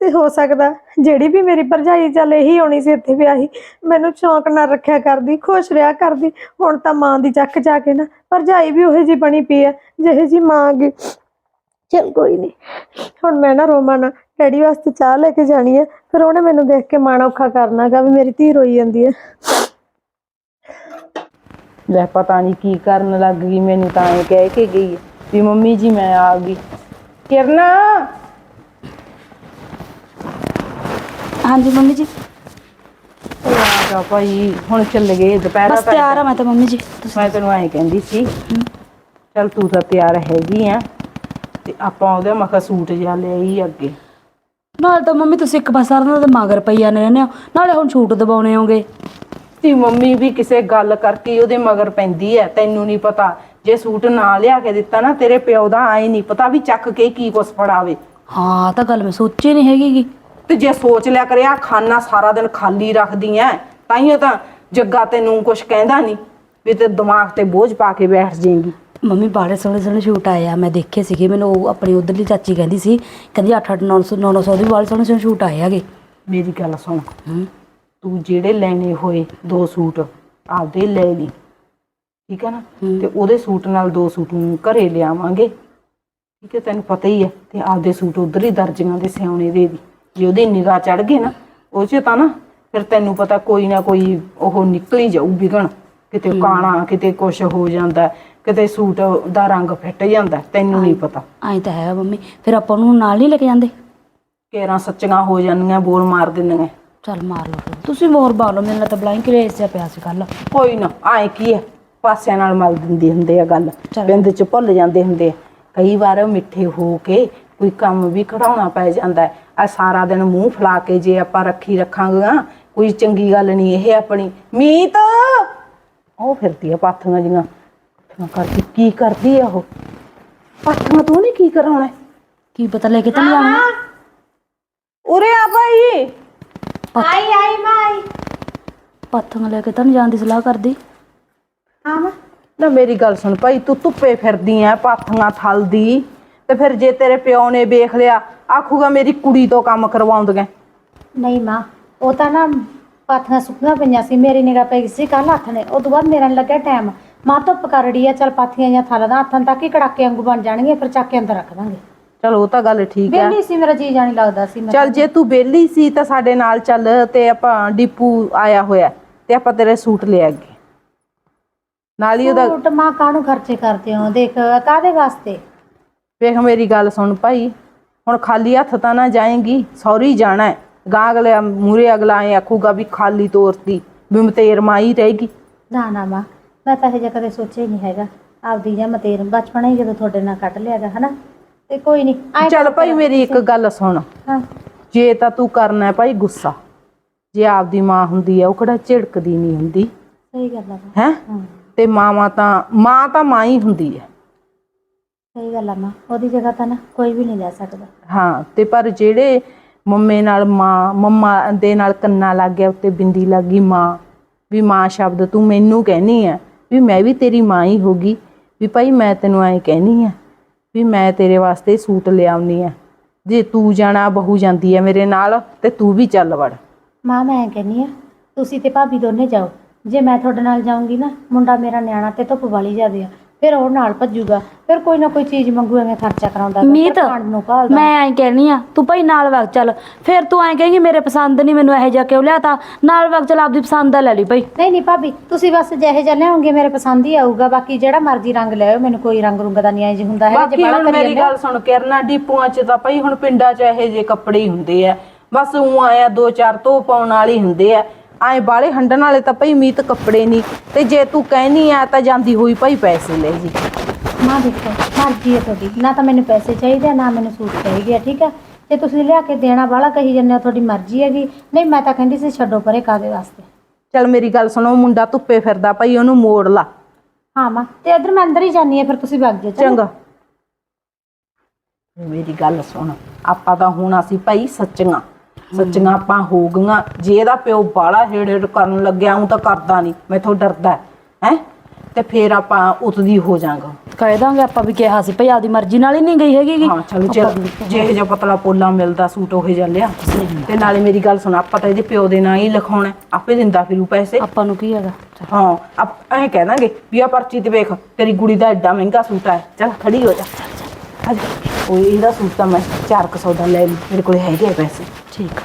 [SPEAKER 5] ਤੇ ਹੋ ਸਕਦਾ ਜਿਹੜੀ ਵੀ ਮੇਰੀ ਭਰਜਾਈ ਚੱਲ ਇਹੀ ਆਉਣੀ ਸੀ ਇੱਥੇ ਵਿਆਹੀ। ਮੈਨੂੰ ਸ਼ੌਂਕ ਨਾਲ ਰੱਖਿਆ ਕਰਦੀ, ਖੁਸ਼ ਰਿਹਾ ਕਰਦੀ। ਹੁਣ ਤਾਂ ਮਾਂ ਦੀ ਚੱਕ ਜਾ ਕੇ ਨਾ, ਭਰਜਾਈ ਵੀ ਉਹੇ ਜੀ ਬਣੀ ਪਈ ਹੈ, ਜਿਹੇ ਜੀ ਮਾਂ ਗਈ ਚਲ ਕੋਈ ਨਹੀਂ, ਹੁਣ ਮੈਂ ਨਾ ਰੋਮਾ ਨਾ ਡੈਡੀ ਵਾਸਤੇ ਚਾਹ ਲੈ ਕੇ ਜਾਣੀ ਹੈ। ਫਿਰ ਉਹਨੇ ਮੈਨੂੰ ਦੇਖ ਕੇ ਮਾਣ ਔਖਾ ਕਰਨਾਗਾ ਵੀ ਮੇਰੀ ਧੀ ਰੋਈ ਜਾਂਦੀ ਹੈ।
[SPEAKER 1] ਲੈ ਪਤਾ ਨਹੀਂ ਕੀ ਕਰਨ ਲੱਗ ਗਈ ਮੈਨੂੰ ਤਾਂ ਇਹ ਕਹਿ ਕੇ ਗਈ ਵੀ ਮੰਮੀ ਜੀ ਮੈਂ ਆ ਗਈ। ਕਿਰਨਾ!
[SPEAKER 6] ਹਾਂਜੀ ਮੰਮੀ ਜੀ।
[SPEAKER 1] ਓਏ ਆ ਜਾ ਭਾਈ ਹੁਣ ਚੱਲ ਗਏ ਦੁਪਹਿਰਾ
[SPEAKER 6] ਬਸ ਤਿਆਰ ਆ ਮੈਂ ਤਾਂ ਮੰਮੀ ਜੀ ਤੁਸੀਂ
[SPEAKER 1] ਮੈਂ ਤੈਨੂੰ ਐਂ ਕਹਿੰਦੀ ਸੀ ਚੱਲ ਤੂੰ ਤਾਂ ਤਿਆਰ ਹੈਗੀ ਆ ਤੇ ਆਪਾਂ ਉਹਦੇ ਮਖਾ ਸੂਟ ਜਿਹਾ ਲਿਆਈ ਅੱਗੇ।
[SPEAKER 6] ਨਾਲ ਤਾਂ ਮੰਮੀ ਤੁਸੀਂ ਇੱਕ ਪਾਸਾ ਉਹਨਾਂ ਦੇ ਮਗਰ ਪਈ ਜਾਂਦੇ ਰਹਿੰਦੇ ਹੋ ਨਾਲੇ ਹੁਣ ਛੂਟ ਦਬਾਉਣੇ ਹੋਗੇ।
[SPEAKER 1] ਤੇ ਮੰਮੀ ਵੀ ਕਿਸੇ ਗੱਲ ਕਰਕੇ ਉਹਦੇ ਮਗਰ ਪੈਂਦੀ ਐ ਤੈਨੂੰ ਨਹੀਂ ਪਤਾ। ਜੇ ਸੂਟ ਨਾ ਲਿਆ ਕੇ ਦਿੱਤਾ ਨਾ ਤੇਰੇ ਪਿਓ ਦਾ ਆਏ ਨਹੀਂ ਪਤਾ ਵੀ ਚੱਕ ਕੇ ਕੀ ਕੁਛ ਫੜਾਵੇ।
[SPEAKER 6] ਹਾਂ ਤਾਂ ਗੱਲ ਮੈਂ ਸੋਚੀ ਨਹੀਂ ਹੈਗੀ ਗੀ।
[SPEAKER 1] ਤੇ ਜੇ ਸੋਚ ਲਿਆ ਕਰਿਆ ਖਾਨਾ ਸਾਰਾ ਦਿਨ ਖਾਲੀ ਰੱਖਦੀ ਐ ਤਾਈਓ ਤਾਂ ਜੱਗਾ ਤੈਨੂੰ ਕੁਛ ਕਹਿੰਦਾ ਨਹੀਂ ਵੀ ਤੇ ਦਿਮਾਗ ਤੇ ਬੋਝ ਪਾ ਕੇ ਬੈਠ ਜਾਏਗੀ।
[SPEAKER 6] ਮੰਮੀ ਬਾੜੇ ਸੋਹਣੇ ਸੋਹਣੇ ਸ਼ੂਟ ਆਏ ਆ। ਮੈਂ ਦੇਖੇ ਸੀਗੇ ਮੈਨੂੰ ਉਹ ਆਪਣੀ ਉਧਰਲੀ ਚਾਚੀ ਕਹਿੰਦੀ ਸੀ ਕਹਿੰਦੀ 8 8 900 900 ਦੇ ਬਾਲੇ ਸੋਹਣੇ ਸੋਹਣੇ ਸ਼ੂਟ ਆਏ ਹੈਗੇ।
[SPEAKER 1] ਮੇਰੀ ਗੱਲ ਸੁਣ।
[SPEAKER 6] ਹੂੰ।
[SPEAKER 1] ਤੂੰ ਜਿਹੜੇ ਲੈਣੇ ਹੋਏ ਦੋ ਸੂਟ ਆਪਦੇ ਲੈ ਲਈ। ਠੀਕ ਹੈ ਨਾ? ਤੇ ਉਹਦੇ ਸੂਟ ਨਾਲ ਦੋ ਸੂਟ ਨੂੰ ਘਰੇ ਲਿਆਵਾਂਗੇ। ਠੀਕ ਹੈ ਤੈਨੂੰ ਪਤਾ ਹੀ ਹੈ ਤੇ ਆਪਦੇ ਸੂਟ ਉਧਰ ਹੀ ਦਰਜੀਆਂ ਦੇ ਸਿਆਉਣੇ ਦੇ ਦੀ ਜੇ ਉਹਦੀ ਨਿਗਾਹ ਚੜ ਗਈ ਨਾ ਉਹ 'ਚ ਤਾਂ ਨਾ ਫਿਰ ਤੈਨੂੰ ਪਤਾ ਕੋਈ ਨਾ ਕੋਈ ਉਹ ਨਿਕਲ ਹੀ ਜਾਊ ਵਿਗਣ। ਕਿਤੇ ਕਾਣਾ ਕਿਤੇ ਕੁਛ ਹੋ ਜਾਂਦਾ ਕਿਤੇ ਸੂਟ ਦਾ ਰੰਗ ਫਿੱਟ ਜਾਂਦਾ ਤੈਨੂੰ ਨਹੀਂ ਪਤਾ।
[SPEAKER 6] ਐਂ ਤਾਂ ਹੈ ਮੰਮੀ ਫਿਰ ਆਪਾਂ ਉਹਨੂੰ ਨਾਲ ਨਹੀਂ ਲੈ ਕੇ ਜਾਂਦੇ?
[SPEAKER 1] ਕੇਰਾਂ ਸੱਚੀਆਂ ਹੋ ਜਾਂਦੀਆਂ ਬੋਲ ਮਾਰ ਦਿੰਦੀਆਂ।
[SPEAKER 6] ਚੱਲ ਮਾਰ ਲਓ ਫਿਰ। ਤੁਸੀਂ ਮੋਰ ਬਾਲੋ ਮੇਰੇ ਨਾਲ ਤਾਂ ਬਲਾਈਂ ਰੇਸ ਜਿਹਾ ਪਿਆ ਸੀ ਕੱਲ
[SPEAKER 1] ਕੋਈ ਨਾ ਆਏ ਕੀ ਹੈ ਪਾਸਿਆਂ ਨਾਲ ਮਲ ਦਿੰਦੇ ਹੁੰਦੇ ਆ ਗੱਲ
[SPEAKER 6] ਚੱਲ।
[SPEAKER 1] ਬਿੰਦ ਚ ਭੁੱਲ ਜਾਂਦੇ ਹੁੰਦੇ ਆ। ਕਈ ਵਾਰ ਮਿੱਠੇ ਹੋ ਕੇ ਕੋਈ ਕੰਮ ਵੀ ਕਢਾਉਣਾ ਪੈ ਜਾਂਦਾ ਆ ਸਾਰਾ ਦਿਨ ਮੂੰਹ ਫਲਾ ਕੇ ਜੇ ਆਪਾਂ ਰੱਖੀ ਰੱਖਾਂਗੇ ਕੋਈ ਚੰਗੀ ਗੱਲ ਨਹੀਂ ਇਹ ਆਪਣੀ। ਮੀਤ! ਉਹ ਫਿਰਦੀ ਆ ਪਾਥੀਆਂ ਜੀਆਂ ਪਾਥੀਆਂ ਕਰਦੀ ਕੀ ਕਰਦੀ ਆ ਉਹ? ਪਾਥੀਆਂ ਤੂੰ ਨਹੀਂ ਕੀ ਕਰਾਉਣਾ?
[SPEAKER 6] ਕੀ ਪਤਾ ਲੈ ਕੇ ਤਾਂ ਨਹੀਂ ਜਾਣਾ
[SPEAKER 1] ਉਰੇ ਆ ਭਾਈ।
[SPEAKER 4] ਆਈ ਆਈ ਮਾਈ।
[SPEAKER 6] ਪਾਥੀਆਂ ਲੈ ਕੇ ਤਾਂ ਨਹੀਂ ਜਾਣ ਦੀ ਸਲਾਹ ਕਰਦੀ।
[SPEAKER 4] ਹਾਂ ਮਾਂ।
[SPEAKER 1] ਨਾ ਮੇਰੀ ਗੱਲ ਸੁਣ ਭਾਈ ਤੂੰ ਧੁੱਪੇ ਫਿਰਦੀ ਐ ਪਾਥੀਆਂ ਥਲਦੀ। ਤੇ ਫਿਰ ਜੇ ਤੇਰੇ ਪਿਓ ਨੇ ਵੇਖ ਲਿਆ ਆਖੂਗਾ ਮੇਰੀ ਕੁੜੀ ਤੋਂ ਕੰਮ ਕਰਵਾਉਂਦੀਆਂ।
[SPEAKER 5] ਨਹੀਂ ਮਾਂ ਉਹ ਤਾਂ ਨਾ ਪਾਥੀਆਂ ਸੁੱਕੀਆਂ ਪਈਆਂ ਸੀ ਮੇਰੀ ਨਿਗਾਹ ਪਈ ਸੀ ਕੱਲ ਹੱਥ ਨੇ। ਉਹ ਤੋਂ ਬਾਅਦ ਮੇਰਾ ਨੀ ਲੱਗਿਆ ਟਾਈਮ ਮਾਂ ਧੁੱਪ ਕਰ ਰਹੀ ਆ ਚੱਲ ਪਾਥੀਆਂ ਜਾਂ ਥਾਲਾ ਹੱਥਾਂ ਤੱਕ ਹੀ ਕੜਾਕੇ ਵਾਂਗੂ ਬਣ ਜਾਣਗੀਆਂ ਫਿਰ ਚੱਕ ਕੇ ਅੰਦਰ ਰੱਖ ਦਾਂਗੇ।
[SPEAKER 1] ਚਲ ਉਹ ਤਾਂ ਗੱਲ ਠੀਕ ਐ
[SPEAKER 5] ਬੇਲੀ ਸੀ ਮੇਰਾ ਜੀ ਜਾਣੀ ਲੱਗਦਾ ਸੀ ਮੈਂ
[SPEAKER 1] ਚੱਲ ਜੇ ਤੂੰ ਬੇਲੀ ਸੀ ਤਾਂ ਸਾਡੇ ਨਾਲ ਚੱਲ ਤੇ ਆਪਾਂ ਡਿਪੂ ਆਇਆ ਹੋਇਆ ਤੇ ਆਪਾਂ ਤੇਰੇ ਸੂਟ ਲੈ ਆਗੇ ਨਾਲ ਹੀ ਉਹਦਾ
[SPEAKER 5] ਸੂਟ ਮਾਂ ਕਾਹਨੂੰ ਖਰਚੇ ਕਰਦੇ ਹੋ? ਦੇਖ ਕਾਦੇ ਵਾਸਤੇ?
[SPEAKER 1] ਵੇਖ ਮੇਰੀ ਗੱਲ ਸੁਣ ਭਾਈ ਹੁਣ ਖਾਲੀ ਹੱਥ ਤਾਂ ਨਾ ਜਾਏਂਗੀ ਸੌਰੀ ਜਾਣਾ ਹੈ। ਗਾਂ ਅਗਲੇ ਮੂਰੇ ਅਗਲਾ ਐ ਆਖੂਗਾ ਵੀ ਖਾਲੀ ਤੋਰਤੀ ਵੀ ਮਤੇਰ ਮਾਈ ਰਹੇਗੀ
[SPEAKER 5] ਨਾ ਨਾ ਮਾਂ ਮੈਂ ਤਾਂ ਇਹ ਜਿਹਾ ਕਦੇ ਸੋਚਿਆ ਹੀ ਨਹੀਂ ਹੈਗਾ। ਆਪਦੀ ਜਾਂ ਮਤੇਰ ਬਚਪਨਾ ਹੀ ਜਦੋਂ ਤੁਹਾਡੇ ਨਾਲ ਕੱਢ ਲਿਆਗਾ ਹਨਾ? ਤੇ ਕੋਈ ਨਹੀਂ ਆਏ
[SPEAKER 1] ਚੱਲ ਭਾਈ ਮੇਰੀ ਇੱਕ ਗੱਲ ਸੁਣ।
[SPEAKER 5] ਹਾਂ।
[SPEAKER 1] ਜੇ ਤਾਂ ਤੂੰ ਕਰਨਾ ਹੈ ਭਾਈ ਗੁੱਸਾ। ਜੇ ਆਪਦੀ ਮਾਂ ਹੁੰਦੀ ਹੈ ਉਹ ਕਿਹੜਾ ਝਿੜਕਦੀ ਨਹੀਂ ਹੁੰਦੀ।
[SPEAKER 5] ਸਹੀ ਗੱਲ ਆ ਮਾਂ।
[SPEAKER 1] ਹੈ? ਤੇ ਮਾਵਾਂ ਤਾਂ ਮਾਂ ਤਾਂ ਮਾਂ ਹੀ ਹੁੰਦੀ ਹੈ।
[SPEAKER 5] ਸਹੀ ਗੱਲ ਆ ਮਾਂ ਉਹਦੀ ਜਗ੍ਹਾ ਤਾਂ ਨਾ ਕੋਈ ਵੀ ਨਹੀਂ ਲੈ ਸਕਦਾ।
[SPEAKER 1] ਹਾਂ ਤੇ ਪਰ ਜਿਹੜੇ ਮੰਮੇ ਨਾਲ ਮਾਂ ਮੰਮਾ ਦੇ ਨਾਲ ਕੰਨਾ ਲੱਗ ਗਿਆ ਉੱਤੇ ਬਿੰਦੀ ਲੱਗ ਗਈ ਮਾਂ ਵੀ ਮਾਂ ਸ਼ਬਦ ਤੂੰ ਮੈਨੂੰ ਕਹਿਨੀ ਆ ਵੀ ਮੈਂ ਵੀ ਤੇਰੀ ਮਾਂ ਹੀ ਹੋਗੀ ਵੀ ਭਾਈ ਮੈਂ ਤੈਨੂੰ ਐਂ ਕਹਿਨੀ ਆ ਵੀ ਮੈਂ ਤੇਰੇ ਵਾਸਤੇ ਸੂਟ ਲਿਆਉਣੀ ਆ ਜੇ ਤੂੰ ਜਾਣਾ, ਬਹੂ ਜਾਂਦੀ ਆ ਮੇਰੇ ਨਾਲ, ਤੇ ਤੂੰ ਵੀ ਚੱਲ ਵੜ।
[SPEAKER 5] ਮਾਂ, ਮੈਂ ਕਹਿੰਨੀ ਆ ਤੁਸੀਂ ਤੇ ਭਾਬੀ ਦੋਨੇ ਜਾਓ। ਜੇ ਮੈਂ ਤੁਹਾਡੇ ਨਾਲ ਜਾਊਂਗੀ ਨਾ, ਮੁੰਡਾ ਮੇਰਾ ਨਿਆਣਾ ਤੇ ਧੁੱਪ ਵਾਲੀ ਜਾਦੇ ਆ। ਫਿਰ ਉਹ ਨਾਲ ਭੱਜੂਗਾ। ਫਿਰ ਕੋਈ ਨਾ ਕੋਈ ਚੀਜ਼ ਮੰਗੂ ਐਵੇਂ ਖਰਚਾ ਕਰਾਉਂਦਾ ਗਾ, ਫਿਰ
[SPEAKER 6] ਮੀਤ
[SPEAKER 5] ਖਾਣ ਨੂੰ
[SPEAKER 6] ਮੈਂ ਐਂ ਕਹਿਨੀ ਆ ਤੂੰ ਭਾਈ ਨਾਲ ਵਗ ਚੱਲ। ਫਿਰ ਤੂੰ ਐਂ ਕਹੇਂਗੀ ਮੇਰੇ ਪਸੰਦ ਨਹੀਂ ਮੈਨੂੰ ਇਹੋ ਜਿਹਾ ਕਿਉਂ ਲਿਆਤਾ ਨਾਲ ਵਗ ਚੱਲ ਆਪਦੀ ਪਸੰਦ ਦਾ ਲੈ ਲਈ ਭਾਈ।
[SPEAKER 5] ਨਹੀਂ ਨਹੀਂ ਭਾਬੀ ਤੁਸੀਂ ਬਸ ਜਿਹੇ ਜਿਹਾ ਲਿਆਉਂਗੇ ਮੇਰੇ ਪਸੰਦ ਹੀ ਆਊਗਾ। ਬਾਕੀ ਜਿਹੜਾ ਮਰਜ਼ੀ ਰੰਗ ਲਿਆਓ ਮੈਨੂੰ ਕੋਈ ਰੰਗ ਰੁੰਗ ਦਾ ਨਹੀਂ ਐ ਜੀ ਹੁੰਦਾ। ਹੈ
[SPEAKER 1] ਬਾਕੀ
[SPEAKER 5] ਬਾਹਲਾ
[SPEAKER 1] ਹੁਣ
[SPEAKER 5] ਕਰੀ
[SPEAKER 1] ਮੇਰੀ। ਗੱਲ ਸੁਣ ਕਿਰਨਾ ਡੀਪੂਆਂ 'ਚ ਤਾਂ ਭਾਈ ਹੁਣ ਪਿੰਡਾਂ 'ਚ ਇਹੋ ਜਿਹੇ ਕੱਪੜੇ ਹੀ ਹੁੰਦੇ ਆ। ਬਸ ਉਹ ਆਇਆ ਦੋ ਚਾਰ ਧੋ ਪਾਉਣ ਵਾਲੇ ਹੁੰਦੇ ਆ। ਐ ਬਾਲੇ ਹੰਡਣ ਵਾਲੇ ਤਾਂ ਭਾਈ ਮੀਤ ਕੱਪੜੇ ਨਹੀਂ ਤੇ ਜੇ ਤੂੰ ਕਹਿਨੀ ਆ ਤਾਂ ਜਾਂਦੀ ਹੋਈ ਭਾਈ ਪੈਸੇ ਲੈ ਜੀ।
[SPEAKER 5] ਮਾਂ ਦੇਖੋ ਮਰਜ਼ੀ ਹੈ ਤੁਹਾਡੀ ਨਾ ਤਾਂ ਮੈਨੂੰ ਪੈਸੇ ਚਾਹੀਦੇ ਆ ਨਾ ਮੈਨੂੰ ਸੂਟ ਚਾਹੀਦੇ ਆ ਠੀਕ ਹੈ ਜੇ ਤੁਸੀਂ ਲਿਆ ਕੇ ਦੇਣਾ ਵਾਲਾ ਕਹੀ ਜੰਨੇ ਤੁਹਾਡੀ ਮਰਜ਼ੀ ਹੈਗੀ ਨਹੀਂ ਮੈਂ ਤਾਂ ਕਹਿੰਦੀ ਸੀ ਛੱਡੋ ਪਰੇ ਕਾਦੇ ਵਾਸਤੇ।
[SPEAKER 1] ਚੱਲ ਮੇਰੀ ਗੱਲ ਸੁਣੋ ਮੁੰਡਾ ਧੁੱਪੇ ਫਿਰਦਾ ਭਾਈ ਉਹਨੂੰ ਮੋੜ ਲਾ।
[SPEAKER 5] ਹਾਂ ਮਾਂ ਤੇ ਇਧਰ ਮੈਂ ਅੰਦਰ ਹੀ ਜਾਨੀ ਆ ਫਿਰ ਤੁਸੀਂ ਵਗ ਜਾਓ ਚੰਗਾ?
[SPEAKER 1] ਚੰਗਾ। ਮੇਰੀ ਗੱਲ ਸੁਣ ਆਪਾਂ ਤਾਂ ਹੁਣ ਅਸੀਂ ਭਾਈ ਸੱਚੀਆਂ। ਸੱਚੀਆਂ ਆਪਾਂ ਹੋ ਗਈਆਂ ਜੇ ਇਹਦਾ ਪਿਓ ਬਾਲਾ ਹੇੜ ਹੇੜ ਕਰਨ ਲੱਗਿਆ ਉਹ ਤਾਂ ਕਰਦਾ ਨਹੀਂ। ਮੈਥੋਂ ਡਰਦਾ ਹੈ? ਤੇ ਫੇਰ ਆਪਾਂ ਉਤਦੀ ਹੋ ਜਾਾਂਗਾ।
[SPEAKER 6] ਕਹਿ ਦਾਂਗੇ ਆਪਾਂ ਵੀ ਕਿਹਾ ਸੀ ਭਾਈ ਆਪਦੀ ਮਰਜ਼ੀ ਨਾਲ ਹੀ ਨਹੀਂ ਗਈ ਹੈਗੀ। ਗੀ।
[SPEAKER 1] ਹਾਂ ਚਲੋ ਜੇ ਜਿਹੇ ਜਿਹਾ ਪਤਲਾ ਪੋਲਾ ਮਿਲਦਾ ਸੂਟ ਉਹ ਜਿਹਾ ਲਿਆ। ਤੇ ਨਾਲੇ ਮੇਰੀ ਗੱਲ ਸੁਣ ਆਪਾਂ ਤਾਂ ਇਹਦੇ ਪਿਓ ਦੇ ਨਾਂ ਹੀ ਲਿਖਾਉਣਾ ਹੈ, ਆਪੇ ਦਿੰਦਾ ਫਿਰੂ ਪੈਸੇ।
[SPEAKER 6] ਆਪਾਂ ਨੂੰ ਕੀ ਹੈਗਾ।
[SPEAKER 1] ਹਾਂ ਆਪ ਐਂ ਕਹਿ ਦਾਂਗੇ ਵੀ ਆ ਪਰਚੀ ਤੇ ਵੇਖ ਤੇਰੀ ਕੁੜੀ ਦਾ ਐਡਾ ਮਹਿੰਗਾ ਸੂਟ ਹੈ ਚੱਲ ਖੜੀ ਹੋ ਜਾ। ਅੱਜ ਉਹ ਇਹਦਾ ਸੂਟ ਤਾਂ ਮੈਂ 400 ਦਾ ਲੈ ਲਈ ਮੇਰੇ ਕੋਲ ਹੈਗੇ ਆ ਪੈਸੇ।
[SPEAKER 6] ਠੀਕ ਆ।